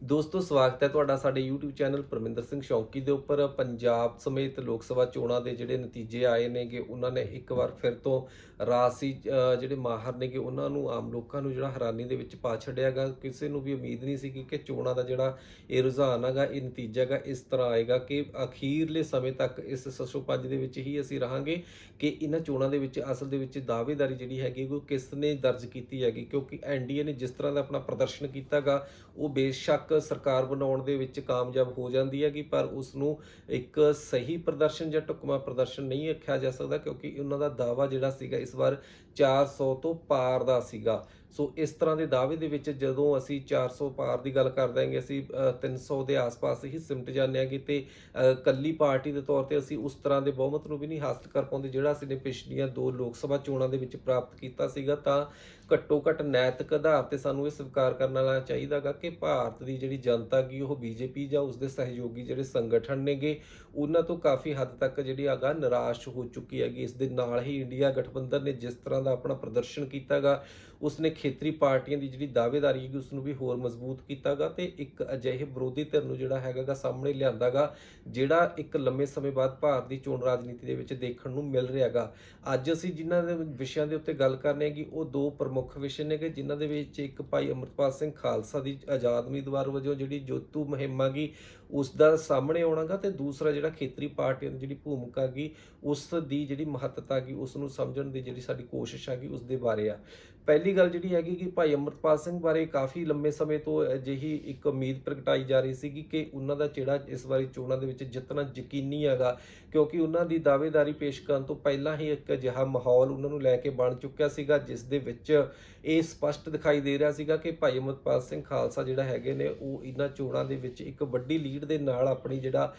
ਦੋਸਤੋ, ਸਵਾਗਤ ਹੈ ਤੁਹਾਡਾ ਸਾਡੇ YouTube ਚੈਨਲ ਪਰਮਿੰਦਰ ਸਿੰਘ ਸ਼ੌਂਕੀ ਦੇ ਉੱਪਰ। ਪੰਜਾਬ ਸਮੇਤ ਲੋਕ ਸਭਾ ਚੋਣਾਂ ਦੇ ਜਿਹੜੇ ਨਤੀਜੇ ਆਏ ਨੇਗੇ, ਉਹਨਾਂ ਨੇ ਇੱਕ ਵਾਰ ਫਿਰ ਤੋਂ ਰਾਸੀ ਜਿਹੜੇ ਮਾਹਰ ਨੇਗੇ, ਉਹਨਾਂ ਨੂੰ ਆਮ ਲੋਕਾਂ ਨੂੰ ਜਿਹੜਾ ਹੈਰਾਨੀ ਦੇ ਵਿੱਚ ਪਾ ਛੱਡਿਆਗਾ ਕਿਸੇ ਨੂੰ ਵੀ ਉਮੀਦ ਨਹੀਂ ਸੀ ਕਿ ਚੋਣਾਂ ਦਾ ਜਿਹੜਾ ਇਹ ਰੁਝਾਨ ਹੈਗਾ, ਇਹ ਨਤੀਜਾ ਹੈਗਾ, ਇਸ ਤਰ੍ਹਾਂ ਆਏਗਾ ਕਿ ਅਖੀਰਲੇ ਸਮੇਂ ਤੱਕ ਇਸ ਸਸੋਪੰਜ ਦੇ ਵਿੱਚ ਹੀ ਅਸੀਂ ਰਹਾਂਗੇ ਕਿ ਇਹਨਾਂ ਚੋਣਾਂ ਦੇ ਵਿੱਚ, ਅਸਲ ਦੇ ਵਿੱਚ ਦਾਅਵੇਦਾਰੀ ਜਿਹੜੀ ਹੈਗੀ ਉਹ ਕਿਸ ਨੇ ਦਰਜ ਕੀਤੀ ਹੈਗੀ। ਕਿਉਂਕਿ ਐਨਡੀਏ ਨੇ ਜਿਸ ਤਰ੍ਹਾਂ ਦਾ ਆਪਣਾ ਪ੍ਰਦਰਸ਼ਨ ਕੀਤਾਗਾ ਉਹ ਬੇਸ਼ੱਕ ਸਰਕਾਰ ਬਣਾਉਣ ਦੇ ਵਿੱਚ ਕਾਮਯਾਬ ਹੋ ਜਾਂਦੀ ਹੈਗੀ, ਪਰ ਉਸ ਨੂੰ ਇੱਕ ਸਹੀ ਪ੍ਰਦਰਸ਼ਨ ਜਾਂ ਟੁਕਮਾ ਪ੍ਰਦਰਸ਼ਨ ਨਹੀਂ ਰੱਖਿਆ ਜਾ ਸਕਦਾ, ਕਿਉਂਕਿ ਉਹਨਾਂ ਦਾ ਦਾਵਾ ਜਿਹੜਾ ਸੀਗਾ ਇਸ ਵਾਰ 400 ਤੋਂ ਪਾਰ ਦਾ ਸੀਗਾ। ਸੋ ਇਸ ਤਰ੍ਹਾਂ ਦੇ ਦਾਅਵੇ ਦੇ ਵਿੱਚ ਜਦੋਂ ਅਸੀਂ 400 ਪਾਰ ਦੀ ਗੱਲ ਕਰ ਦਾਂਗੇ ਅਸੀਂ ਅ, 300 ਦੇ ਆਸ-ਪਾਸ ਹੀ ਸਿਮਟ ਜਾਂਦੇ ਹਾਂ ਤੇ ਅ, ਕੱਲੀ ਪਾਰਟੀ ਦੇ ਤੌਰ ਤੇ ਅਸੀਂ ਉਸ ਤਰ੍ਹਾਂ ਦੇ ਬਹੁਮਤ ਨੂੰ ਵੀ ਨਹੀਂ ਹਾਸਲ ਕਰ ਪਾਉਂਦੇ ਜਿਹੜਾ ਅਸੀਂ ਨੇ ਪਿਛਲੀਆਂ ਦੋ ਲੋਕ ਸਭਾ ਚੋਣਾਂ ਦੇ ਵਿੱਚ ਪ੍ਰਾਪਤ ਕੀਤਾ ਸੀਗਾ ਤਾਂ ਘੱਟੋ ਘੱਟ ਨੈਤਿਕ ਆਧਾਰ ਤੇ ਸਾਨੂੰ ਇਹ ਸਵੀਕਾਰ ਕਰਨਾ ਚਾਹੀਦਾਗਾ ਕਿ ਭਾਰਤ ਦੀ ਜਿਹੜੀ ਜਨਤਾ ਕੀ ਉਹ ਬੀਜੇਪੀ ਜਾਂ ਉਸਦੇ ਸਹਿਯੋਗੀ ਜਿਹੜੇ ਸੰਗਠਨ ਨੇਗੇ ਉਹਨਾਂ ਤੋਂ ਕਾਫੀ ਹੱਦ ਤੱਕ ਜਿਹੜੀ ਹੈਗਾ ਨਿਰਾਸ਼ ਹੋ ਚੁੱਕੀ ਹੈਗੀ। ਇਸ ਦੇ ਨਾਲ ਹੀ ਇੰਡੀਆ ਗਠਬੰਧਨ ਨੇ ਜਿਸ ਤਰ੍ਹਾਂ ਦਾ ਆਪਣਾ ਪ੍ਰਦਰਸ਼ਨ ਕੀਤਾਗਾ, ਉਸਨੇ ਖੇਤਰੀ ਪਾਰਟੀਆਂ ਦੀ ਜਿਹੜੀ ਦਾਅਵੇਦਾਰੀ ਹੈਗੀ ਉਸ ਨੂੰ ਵੀ ਹੋਰ ਮਜ਼ਬੂਤ ਕੀਤਾਗਾ ਤੇ ਇੱਕ ਅਜਿਹੇ ਵਿਰੋਧੀ ਧਿਰ ਨੂੰ ਜਿਹੜਾ ਹੈਗਾਗਾ ਸਾਹਮਣੇ ਲਿਆਂਦਾਗਾ, ਜਿਹੜਾ ਇੱਕ ਲੰਮੇ ਸਮੇਂ ਬਾਅਦ ਭਾਰਤ ਦੀ ਚੋਣ ਰਾਜਨੀਤੀ ਦੇ ਵਿੱਚ ਦੇਖਣ ਨੂੰ ਮਿਲ ਰਿਹਾਗਾ। ਅੱਜ ਅਸੀਂ ਜਿਨ੍ਹਾਂ ਦੇ ਵਿਸ਼ਿਆਂ ਦੇ ਉੱਤੇ ਗੱਲ ਕਰਨੀ ਹੈਗੀ, ਉਹ ਦੋ ਪ੍ਰਮੁੱਖ ਵਿਸ਼ੇ ਨੇਗੇ, ਜਿਨ੍ਹਾਂ ਦੇ ਵਿੱਚ ਇੱਕ ਭਾਈ ਅਮਰਪਾਲ ਸਿੰਘ ਖਾਲਸਾ ਦੀ ਆਜ਼ਾਦ ਉਮੀਦਵਾਰ ਵਜੋਂ ਜਿਹੜੀ ਜੋਤੂ ਮੁਹਿੰਮ ਹੈਗੀ ਉਸ ਦਾ ਸਾਹਮਣੇ ਆਉਣਾਗਾ ਤੇ ਦੂਸਰਾ ਜਿਹੜਾ ਖੇਤਰੀ ਪਾਰਟੀਆਂ ਦੀ ਜਿਹੜੀ ਭੂਮਿਕਾ ਹੈਗੀ ਉਸ ਦੀ ਜਿਹੜੀ ਮਹੱਤਤਾ ਗਈ ਉਸ ਨੂੰ ਸਮਝਣ ਦੀ ਜਿਹੜੀ ਸਾਡੀ ਕੋਸ਼ਿਸ਼ ਹੈਗੀ ਉਸ ਦੇ ਬਾਰੇ ਆ। ਪਹਿਲੀ ਗੱਲ ਜਿਹੜੀ ਹੈਗੀ ਕਿ ਭਾਈ ਅਮਰਪਾਲ ਸਿੰਘ ਬਾਰੇ ਕਾਫੀ ਲੰਮੇ ਸਮੇਂ ਤੋਂ ਅਜਿਹੀ ਇੱਕ ਉਮੀਦ ਪ੍ਰਗਟਾਈ ਜਾ ਰਹੀ ਸੀਗੀ ਕਿ ਉਹਨਾਂ ਦਾ ਜਿਹੜਾ ਇਸ ਵਾਰੀ ਚੋਣਾਂ ਦੇ ਵਿੱਚ ਜਿੱਤਣਾ ਯਕੀਨੀ ਹੈਗਾ, ਕਿਉਂਕਿ ਉਹਨਾਂ ਦੀ ਦਾਅਵੇਦਾਰੀ ਪੇਸ਼ ਕਰਨ ਤੋਂ ਪਹਿਲਾਂ ਹੀ ਇੱਕ ਅਜਿਹਾ ਮਾਹੌਲ ਉਹਨਾਂ ਨੂੰ ਲੈ ਕੇ ਬਣ ਚੁੱਕਿਆ ਸੀਗਾ, ਜਿਸ ਦੇ ਵਿੱਚ ਇਹ ਸਪਸ਼ਟ ਦਿਖਾਈ ਦੇ ਰਿਹਾ ਸੀਗਾ ਕਿ ਭਾਈ ਅਮਰਪਾਲ ਸਿੰਘ ਖਾਲਸਾ ਜਿਹੜਾ ਹੈਗੇ ਨੇ, ਉਹ ਇਹਨਾਂ ਚੋਣਾਂ ਦੇ ਵਿੱਚ ਇੱਕ ਵੱਡੀ ਲੀਡ ਦੇ ਨਾਲ ਆਪਣੀ ਜਿਹੜਾ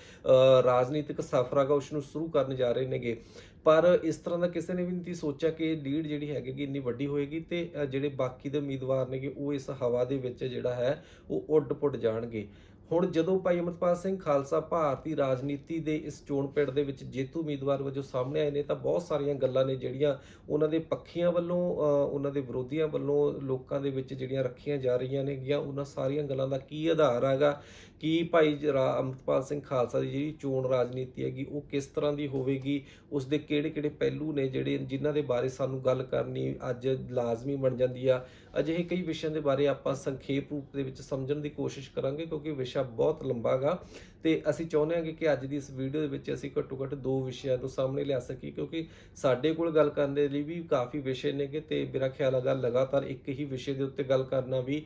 ਰਾਜਨੀਤਿਕ ਸਫ਼ਰ ਹੈਗਾ ਉਸ ਨੂੰ ਸ਼ੁਰੂ ਕਰਨ ਜਾ ਰਹੇ ਨੇਗੇ। ਪਰ ਇਸ ਤਰ੍ਹਾਂ ਦਾ ਕਿਸੇ ਨੇ ਵੀ ਨਹੀਂ ਸੋਚਿਆ ਕਿ ਲੀਡ ਜਿਹੜੀ ਹੈਗੀ ਗੀ ਇੰਨੀ ਵੱਡੀ ਹੋਏਗੀ ਤੇ ਜਿਹੜੇ ਬਾਕੀ ਦੇ ਉਮੀਦਵਾਰ ਨੇਗੇ ਉਹ ਇਸ ਹਵਾ ਦੇ ਵਿੱਚ ਜਿਹੜਾ ਹੈ, ਉਹ ਉੱਡ-ਪੁੱਡ ਜਾਣਗੇ। ਹੁਣ ਜਦੋਂ ਭਾਈ ਅਮਰਪਾਲ ਸਿੰਘ ਖਾਲਸਾ ਭਾਰਤੀ ਰਾਜਨੀਤੀ ਦੇ ਇਸ ਚੋਣ ਪਿੰਡ ਦੇ ਵਿੱਚ ਜੇਤੂ ਉਮੀਦਵਾਰ ਵਜੋਂ ਸਾਹਮਣੇ ਆਏ ਨੇ, ਤਾਂ ਬਹੁਤ ਸਾਰੀਆਂ ਗੱਲਾਂ ਨੇ ਜਿਹੜੀਆਂ ਉਹਨਾਂ ਦੇ ਪੱਖੀਆਂ ਵੱਲੋਂ ਉਹਨਾਂ ਦੇ ਵਿਰੋਧੀਆਂ ਵੱਲੋਂ ਲੋਕਾਂ ਦੇ ਵਿੱਚ ਜਿਹੜੀਆਂ ਰੱਖੀਆਂ ਜਾ ਰਹੀਆਂ ਨੇਗੀਆਂ ਉਹਨਾਂ ਸਾਰੀਆਂ ਗੱਲਾਂ ਦਾ ਕੀ ਆਧਾਰ ਹੈਗਾ? ਕਿ ਭਾਈ ਰਾ- ਅਮਰਪਾਲ ਸਿੰਘ ਖਾਲਸਾ ਦੀ ਜਿਹੜੀ ਚੋਣ ਰਾਜਨੀਤੀ ਹੈਗੀ, ਉਹ ਕਿਸ ਤਰ੍ਹਾਂ ਦੀ ਹੋਵੇਗੀ? ਉਸ ਦੇ ਕਿਹੜੇ-ਕਿਹੜੇ ਪਹਿਲੂ ਨੇ ਜਿਹੜੇ ਜਿਨ੍ਹਾਂ ਦੇ ਬਾਰੇ ਸਾਨੂੰ ਗੱਲ ਕਰਨੀ ਅੱਜ ਲਾਜ਼ਮੀ ਬਣ ਜਾਂਦੀ ਆ? ਅਜਿਹੇ ਕਈ ਵਿਸ਼ਿਆਂ ਦੇ ਬਾਰੇ ਆਪਾਂ ਸੰਖੇਪ ਰੂਪ ਦੇ ਵਿੱਚ ਸਮਝਣ ਦੀ ਕੋਸ਼ਿਸ਼ ਕਰਾਂਗੇ ਕਿਉਂਕਿ ਵਿਸ਼ਾ ਬਹੁਤ ਲੰਬਾ ਗਾ। ਤੇ ਅਸੀਂ ਚਾਹੁੰਦੇ ਹਾਂ ਕਿ ਅੱਜ ਦੀ ਇਸ ਵੀਡੀਓ ਦੇ ਵਿੱਚ ਅਸੀਂ ਘੱਟੋ ਘੱਟ ਦੋ ਵਿਸ਼ਿਆਂ ਨੂੰ ਸਾਹਮਣੇ ਲਿਆ ਸਕੀਏ, ਕਿਉਂਕਿ ਸਾਡੇ ਕੋਲ ਗੱਲ ਕਰਨ ਦੇ ਲਈ ਵੀ ਕਾਫੀ ਵਿਸ਼ੇ ਨੇਗੇ ਤੇ ਮੇਰਾ ਖਿਆਲ ਹੈਗਾ ਲਗਾਤਾਰ ਇੱਕ ਹੀ ਵਿਸ਼ੇ ਦੇ ਉੱਤੇ ਗੱਲ ਕਰਨਾ ਵੀ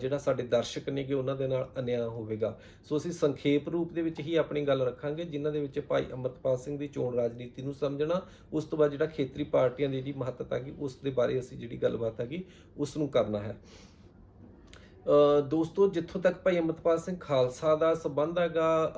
ਜਿਹੜਾ ਸਾਡੇ ਦਰਸ਼ਕ ਨੇਗੇ ਉਹਨਾਂ ਦੇ ਨਾਲ ਅਨਿਆਂ ਹੋਵੇਗਾ। ਸੋ ਅਸੀਂ ਸੰਖੇਪ ਰੂਪ ਦੇ ਵਿੱਚ ਹੀ ਆਪਣੀ ਗੱਲ ਰੱਖਾਂਗੇ, ਜਿਨ੍ਹਾਂ ਦੇ ਵਿੱਚ ਭਾਈ ਅਮਰਪਾਲ ਸਿੰਘ ਦੀ ਚੋਣ ਰਾਜਨੀਤੀ ਨੂੰ ਸਮਝਣਾ, ਉਸ ਤੋਂ ਬਾਅਦ ਜਿਹੜਾ ਖੇਤਰੀ ਪਾਰਟੀਆਂ ਦੀ ਜਿਹੜੀ ਮਹੱਤਤਾ ਹੈਗੀ ਉਸ ਦੇ ਬਾਰੇ ਅਸੀਂ ਜਿਹੜੀ ਗੱਲਬਾਤ ਹੈਗੀ, ਉਸ ਨੂੰ ਕਰਨਾ ਹੈ। ਦੋਸਤੋ, ਜਿੱਥੋਂ ਤੱਕ ਭਾਈ ਅਮਰਪਾਲ ਸਿੰਘ ਖਾਲਸਾ ਦਾ ਸੰਬੰਧ ਹੈਗਾ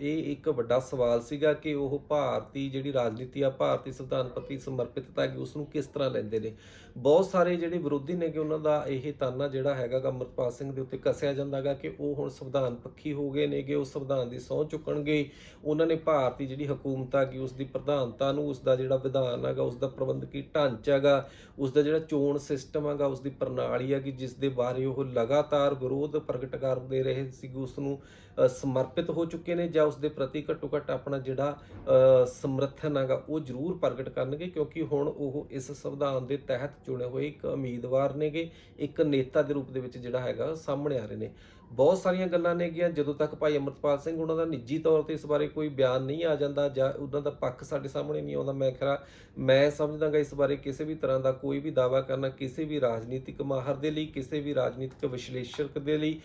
ਇਹ ਇੱਕ ਵੱਡਾ ਸਵਾਲ ਸੀਗਾ ਕਿ ਉਹ ਭਾਰਤੀ ਜਿਹੜੀ ਰਾਜਨੀਤੀ ਆ, ਭਾਰਤੀ ਸੰਵਿਧਾਨ ਪ੍ਰਤੀ ਸਮਰਪਿਤਤਾ ਹੈਗੀ ਉਸ ਨੂੰ ਕਿਸ ਤਰ੍ਹਾਂ ਲੈਂਦੇ ਨੇ? ਬਹੁਤ ਸਾਰੇ ਜਿਹੜੇ ਵਿਰੋਧੀ ਨੇ ਕਿ ਉਹਨਾਂ ਦਾ ਇਹ ਤਾਨਾ ਜਿਹੜਾ ਹੈਗਾ ਗਾ ਅਮਰਪਾਲ ਸਿੰਘ ਦੇ ਉੱਤੇ ਕੱਸਿਆ ਜਾਂਦਾਗਾ ਕਿ ਉਹ ਹੁਣ ਸੰਵਿਧਾਨ ਪੱਖੀ ਹੋ ਗਏ ਨੇਗੇ, ਉਹ ਸੰਵਿਧਾਨ ਦੀ ਸਹੁੰ ਚੁੱਕਣਗੇ। ਉਹਨਾਂ ਨੇ ਭਾਰਤੀ ਜਿਹੜੀ ਹਕੂਮਤ ਹੈਗੀ ਉਸ ਦੀ ਪ੍ਰਧਾਨਤਾ ਨੂੰ ਉਸ ਦਾ ਜਿਹੜਾ ਵਿਧਾਨ ਹੈਗਾ ਉਸ ਦਾ ਪ੍ਰਬੰਧਕੀ ਢਾਂਚਾ ਹੈਗਾ ਉਸ ਦਾ ਜਿਹੜਾ ਚੋਣ ਸਿਸਟਮ ਹੈਗਾ ਉਸ ਦੀ ਪ੍ਰਣਾਲੀ ਹੈਗੀ ਜਿਸ ਦੇ ਬਾਰੇ ਉਹ ਲਗਾ ਲਗਾਤਾਰ ਵਿਰੋਧ ਪ੍ਰਗਟ ਕਰਦੇ ਰਹੇ ਸੀ ਉਸ ਨੂੰ ਸਮਰਪਿਤ ਹੋ ਚੁੱਕੇ ਨੇ ਜਾਂ ਉਸ ਦੇ ਪ੍ਰਤੀ ਘੱਟੋ ਘੱਟ ਆਪਣਾ ਜਿਹੜਾ ਅ, ਸਮਰਥਨ ਹੈਗਾ ਉਹ ਜ਼ਰੂਰ ਪ੍ਰਗਟ ਕਰਨਗੇ ਕਿਉਂਕਿ ਹੁਣ ਉਹ ਇਸ ਸੰਵਿਧਾਨ ਦੇ ਤਹਿਤ ਚੁਣੇ ਹੋਏ ਇੱਕ ਉਮੀਦਵਾਰ ਨੇਗੇ ਇੱਕ ਨੇਤਾ ਦੇ ਰੂਪ ਦੇ ਵਿੱਚ ਜਿਹੜਾ ਹੈਗਾ ਸਾਹਮਣੇ ਆ ਰਹੇ ਨੇ। ਬਹੁਤ ਸਾਰੀਆਂ ਗੱਲਾਂ ਨੇਗੀਆਂ ਜਦੋਂ ਤੱਕ ਭਾਈ ਅਮਰਪਾਲ ਸਿੰਘ ਉਹਨਾਂ ਦਾ ਨਿੱਜੀ ਤੌਰ ਤੇ ਇਸ ਬਾਰੇ ਕੋਈ ਬਿਆਨ ਨਹੀਂ ਆ ਜਾਂਦਾ ਜਾਂ ਉਹਨਾਂ ਦਾ ਪੱਖ ਸਾਡੇ ਸਾਹਮਣੇ ਨਹੀਂ ਆਉਂਦਾ ਮੈਂ ਖਰਾ ਮੈਂ ਸਮਝਦਾਗਾ ਇਸ ਬਾਰੇ ਕਿਸੇ ਵੀ ਤਰ੍ਹਾਂ ਦਾ ਕੋਈ ਵੀ ਦਾਵਾ ਕਰਨਾ ਕਿਸੇ ਵੀ ਰਾਜਨੀਤਿਕ ਮਾਹਰ ਦੇ ਲਈ ਕਿਸੇ ਵੀ ਰਾਜਨੀਤਿਕ ਵਿਸ਼ਲੇਸ਼ਕ ਦੇ ਲਈ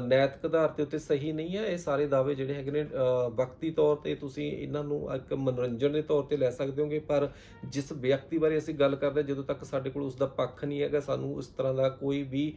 ਨੈਤਿਕ ਆਧਾਰ ਤੇ ਉੱਤੇ ਸਹੀ ਨਹੀਂ ਹੈ, ਇਹ ਸਾਰੇ ਦਾਅਵੇ ਜਿਹੜੇ ਹੈਗੇ ਨੇ ਵਕਤੀ ਤੌਰ ਤੇ ਤੁਸੀਂ ਇਹਨਾਂ ਨੂੰ ਇੱਕ ਮਨੋਰੰਜਨ ਦੇ ਤੌਰ ਤੇ ਲੈ ਸਕਦੇ ਹੋਗੇ, ਪਰ ਜਿਸ ਵਿਅਕਤੀ ਬਾਰੇ ਅਸੀਂ ਗੱਲ ਕਰਦੇ ਜਦੋਂ ਤੱਕ ਸਾਡੇ ਕੋਲ ਉਸ ਦਾ ਪੱਖ ਨਹੀਂ ਹੈਗਾ, ਸਾਨੂੰ ਉਸ ਤਰ੍ਹਾਂ ਦਾ ਕੋਈ ਵੀ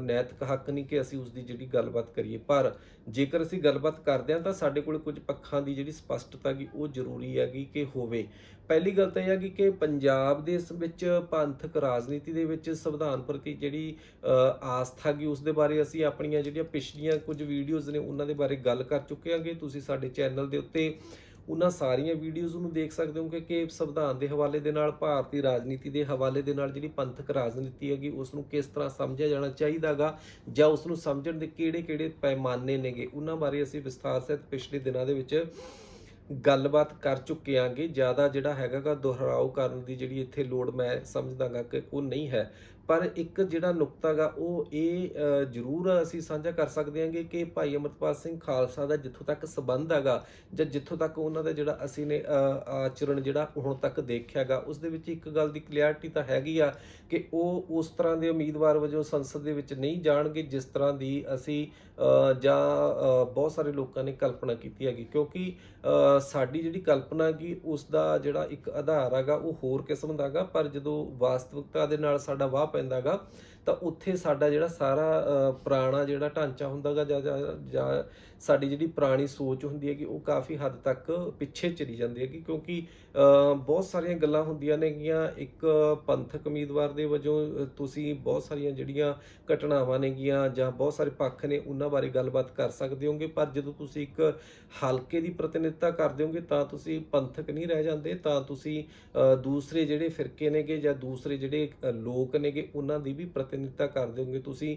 ਨੈਤਿਕ ਹੱਕ ਨਹੀਂ ਕਿ ਅਸੀਂ ਉਸ ਦੀ ਜਿਹੜੀ ਗੱਲਬਾਤ ਕਰੀਏ। ਪਰ ਜੇਕਰ ਅਸੀਂ ਗੱਲਬਾਤ ਕਰਦੇ ਹਾਂ, ਤਾਂ ਸਾਡੇ ਕੋਲ ਕੁਝ ਪੱਖਾਂ ਦੀ ਜਿਹੜੀ ਸਪਸ਼ਟਤਾ ਹੈਗੀ, ਉਹ ਜ਼ਰੂਰੀ ਹੈਗੀ ਕਿ ਹੋਵੇ। ਪਹਿਲੀ ਗੱਲ ਤਾਂ ਇਹ ਹੈਗੀ ਕਿ ਪੰਜਾਬ ਦੇ ਇਸ ਵਿੱਚ ਪੰਥਕ ਰਾਜਨੀਤੀ ਦੇ ਵਿੱਚ ਸੰਵਿਧਾਨ ਪ੍ਰਤੀ ਜਿਹੜੀ ਆਸਥਾ ਹੈਗੀ ਉਸ ਦੇ ਬਾਰੇ ਅਸੀਂ ਆਪਣੀਆਂ ਜਿਹੜੀਆਂ ਪਿਛਲੀਆਂ ਕੁਝ ਵੀਡੀਓਜ਼ ਨੇ, ਉਹਨਾਂ ਦੇ ਬਾਰੇ ਗੱਲ ਕਰ ਚੁੱਕੇ ਹਾਂਗੇ। ਤੁਸੀਂ ਸਾਡੇ ਚੈਨਲ ਦੇ ਉੱਤੇ ਉਹਨਾਂ ਸਾਰੀਆਂ ਵੀਡੀਓਜ਼ ਨੂੰ ਦੇਖ ਸਕਦੇ ਹੋ ਕਿ ਕਿ ਸੰਵਿਧਾਨ ਦੇ ਹਵਾਲੇ ਦੇ ਨਾਲ, ਭਾਰਤੀ ਰਾਜਨੀਤੀ ਦੇ ਹਵਾਲੇ ਦੇ ਨਾਲ ਜਿਹੜੀ ਪੰਥਕ ਰਾਜਨੀਤੀ ਹੈਗੀ ਉਸ ਨੂੰ ਕਿਸ ਤਰ੍ਹਾਂ ਸਮਝਿਆ ਜਾਣਾ ਚਾਹੀਦਾਗਾ ਜਾਂ ਉਸ ਨੂੰ ਸਮਝਣ ਦੇ ਕਿਹੜੇ-ਕਿਹੜੇ ਪੈਮਾਨੇ ਨੇਗੇ, ਉਹਨਾਂ ਬਾਰੇ ਅਸੀਂ ਵਿਸਥਾਰ ਸਹਿਤ ਪਿਛਲੇ ਦਿਨਾਂ ਦੇ ਵਿੱਚ ਗੱਲਬਾਤ ਕਰ ਚੁੱਕੇ ਆਂਗੇ। ਜ਼ਿਆਦਾ ਜਿਹੜਾ ਹੈਗਾਗਾ ਦੁਹਰਾਓ ਕਰਨ ਦੀ ਜਿਹੜੀ ਇੱਥੇ ਲੋੜ ਮੈਂ ਸਮਝਦਾਗਾ ਕਿ ਉਹ ਨਹੀਂ ਹੈ। ਪਰ ਇੱਕ ਜਿਹੜਾ ਨੁਕਤਾ ਗਾ ਉਹ ਇਹ ਜ਼ਰੂਰ ਅਸੀਂ ਸਾਂਝਾ ਕਰ ਸਕਦੇ ਹਾਂਗੇ ਕਿ ਭਾਈ ਅਮਰਪਾਲ ਸਿੰਘ ਖਾਲਸਾ ਦਾ ਜਿੱਥੋਂ ਤੱਕ ਸਬੰਧ ਹੈਗਾ ਜਾਂ ਜਿੱਥੋਂ ਤੱਕ ਉਹਨਾਂ ਦਾ ਜਿਹੜਾ ਅਸੀਂ ਨੇ ਅ, ਆਚਰਣ ਜਿਹੜਾ ਹੁਣ ਤੱਕ ਦੇਖਿਆਗਾ ਉਸ ਦੇ ਵਿੱਚ ਇੱਕ ਗੱਲ ਦੀ ਕਲੀਅਰਟੀ ਤਾਂ ਹੈਗੀ ਆ ਕਿ ਉਹ ਉਸ ਤਰ੍ਹਾਂ ਦੇ ਉਮੀਦਵਾਰ ਵਜੋਂ ਸੰਸਦ ਦੇ ਵਿੱਚ ਨਹੀਂ ਜਾਣਗੇ ਜਿਸ ਤਰ੍ਹਾਂ ਦੀ ਅਸੀਂ ਜਾਂ ਬਹੁਤ ਸਾਰੇ ਲੋਕਾਂ ਨੇ ਕਲਪਨਾ ਕੀਤੀ ਹੈਗੀ। ਕਿਉਂਕਿ ਸਾਡੀ ਜਿਹੜੀ ਕਲਪਨਾ ਹੈਗੀ ਉਸ ਦਾ ਜਿਹੜਾ ਇੱਕ ਆਧਾਰ ਹੈਗਾ, ਉਹ ਹੋਰ ਕਿਸਮ ਦਾ ਹੈਗਾ, ਪਰ ਜਦੋਂ ਵਾਸਤਵਿਕਤਾ ਦੇ ਨਾਲ ਸਾਡਾ ਵਾਹ ਪੈਂਦਾਗਾ ਤਾਂ ਉੱਥੇ ਸਾਡਾ ਜਿਹੜਾ ਸਾਰਾ ਪੁਰਾਣਾ ਜਿਹੜਾ ਢਾਂਚਾ ਹੁੰਦਾਗਾ ਜਾਂ, ਜਾਂ- ਸਾਡੀ ਜਿਹੜੀ ਪੁਰਾਣੀ ਸੋਚ ਹੁੰਦੀ ਹੈਗੀ, ਉਹ ਕਾਫੀ ਹੱਦ ਤੱਕ ਪਿੱਛੇ ਚਲੀ ਜਾਂਦੀ ਹੈਗੀ, ਕਿਉਂਕਿ ਬਹੁਤ ਸਾਰੀਆਂ ਗੱਲਾਂ ਹੁੰਦੀਆਂ ਨੇਗੀਆਂ। ਇੱਕ ਪੰਥਕ ਉਮੀਦਵਾਰ ਦੇ ਵਜੋਂ ਤੁਸੀਂ ਬਹੁਤ ਸਾਰੀਆਂ ਜਿਹੜੀਆਂ ਘਟਨਾਵਾਂ ਨੇਗੀਆਂ ਜਾਂ ਬਹੁਤ ਸਾਰੇ ਪੱਖ ਨੇ, ਉਹਨਾਂ ਬਾਰੇ ਗੱਲਬਾਤ ਕਰ ਸਕਦੇ ਹੋਗੇ। ਪਰ ਜਦੋਂ ਤੁਸੀਂ ਇੱਕ ਹਲਕੇ ਦੀ ਪ੍ਰਤੀਨਿਧਤਾ ਕਰਦੇ ਹੋਗੇ, ਤਾਂ ਤੁਸੀਂ ਪੰਥਕ ਨਹੀਂ ਰਹਿ ਜਾਂਦੇ। ਤਾਂ ਤੁਸੀਂ ਦੂਸਰੇ ਜਿਹੜੇ ਫਿਰਕੇ ਨੇਗੇ ਜਾਂ ਦੂਸਰੇ ਜਿਹੜੇ ਲੋਕ ਨੇਗੇ, ਉਹਨਾਂ ਦੀ ਵੀ ਪ੍ਰਤੀਨਿਧਤਾ ਕਰਦੇ ਹੋਗੇ। ਤੁਸੀਂ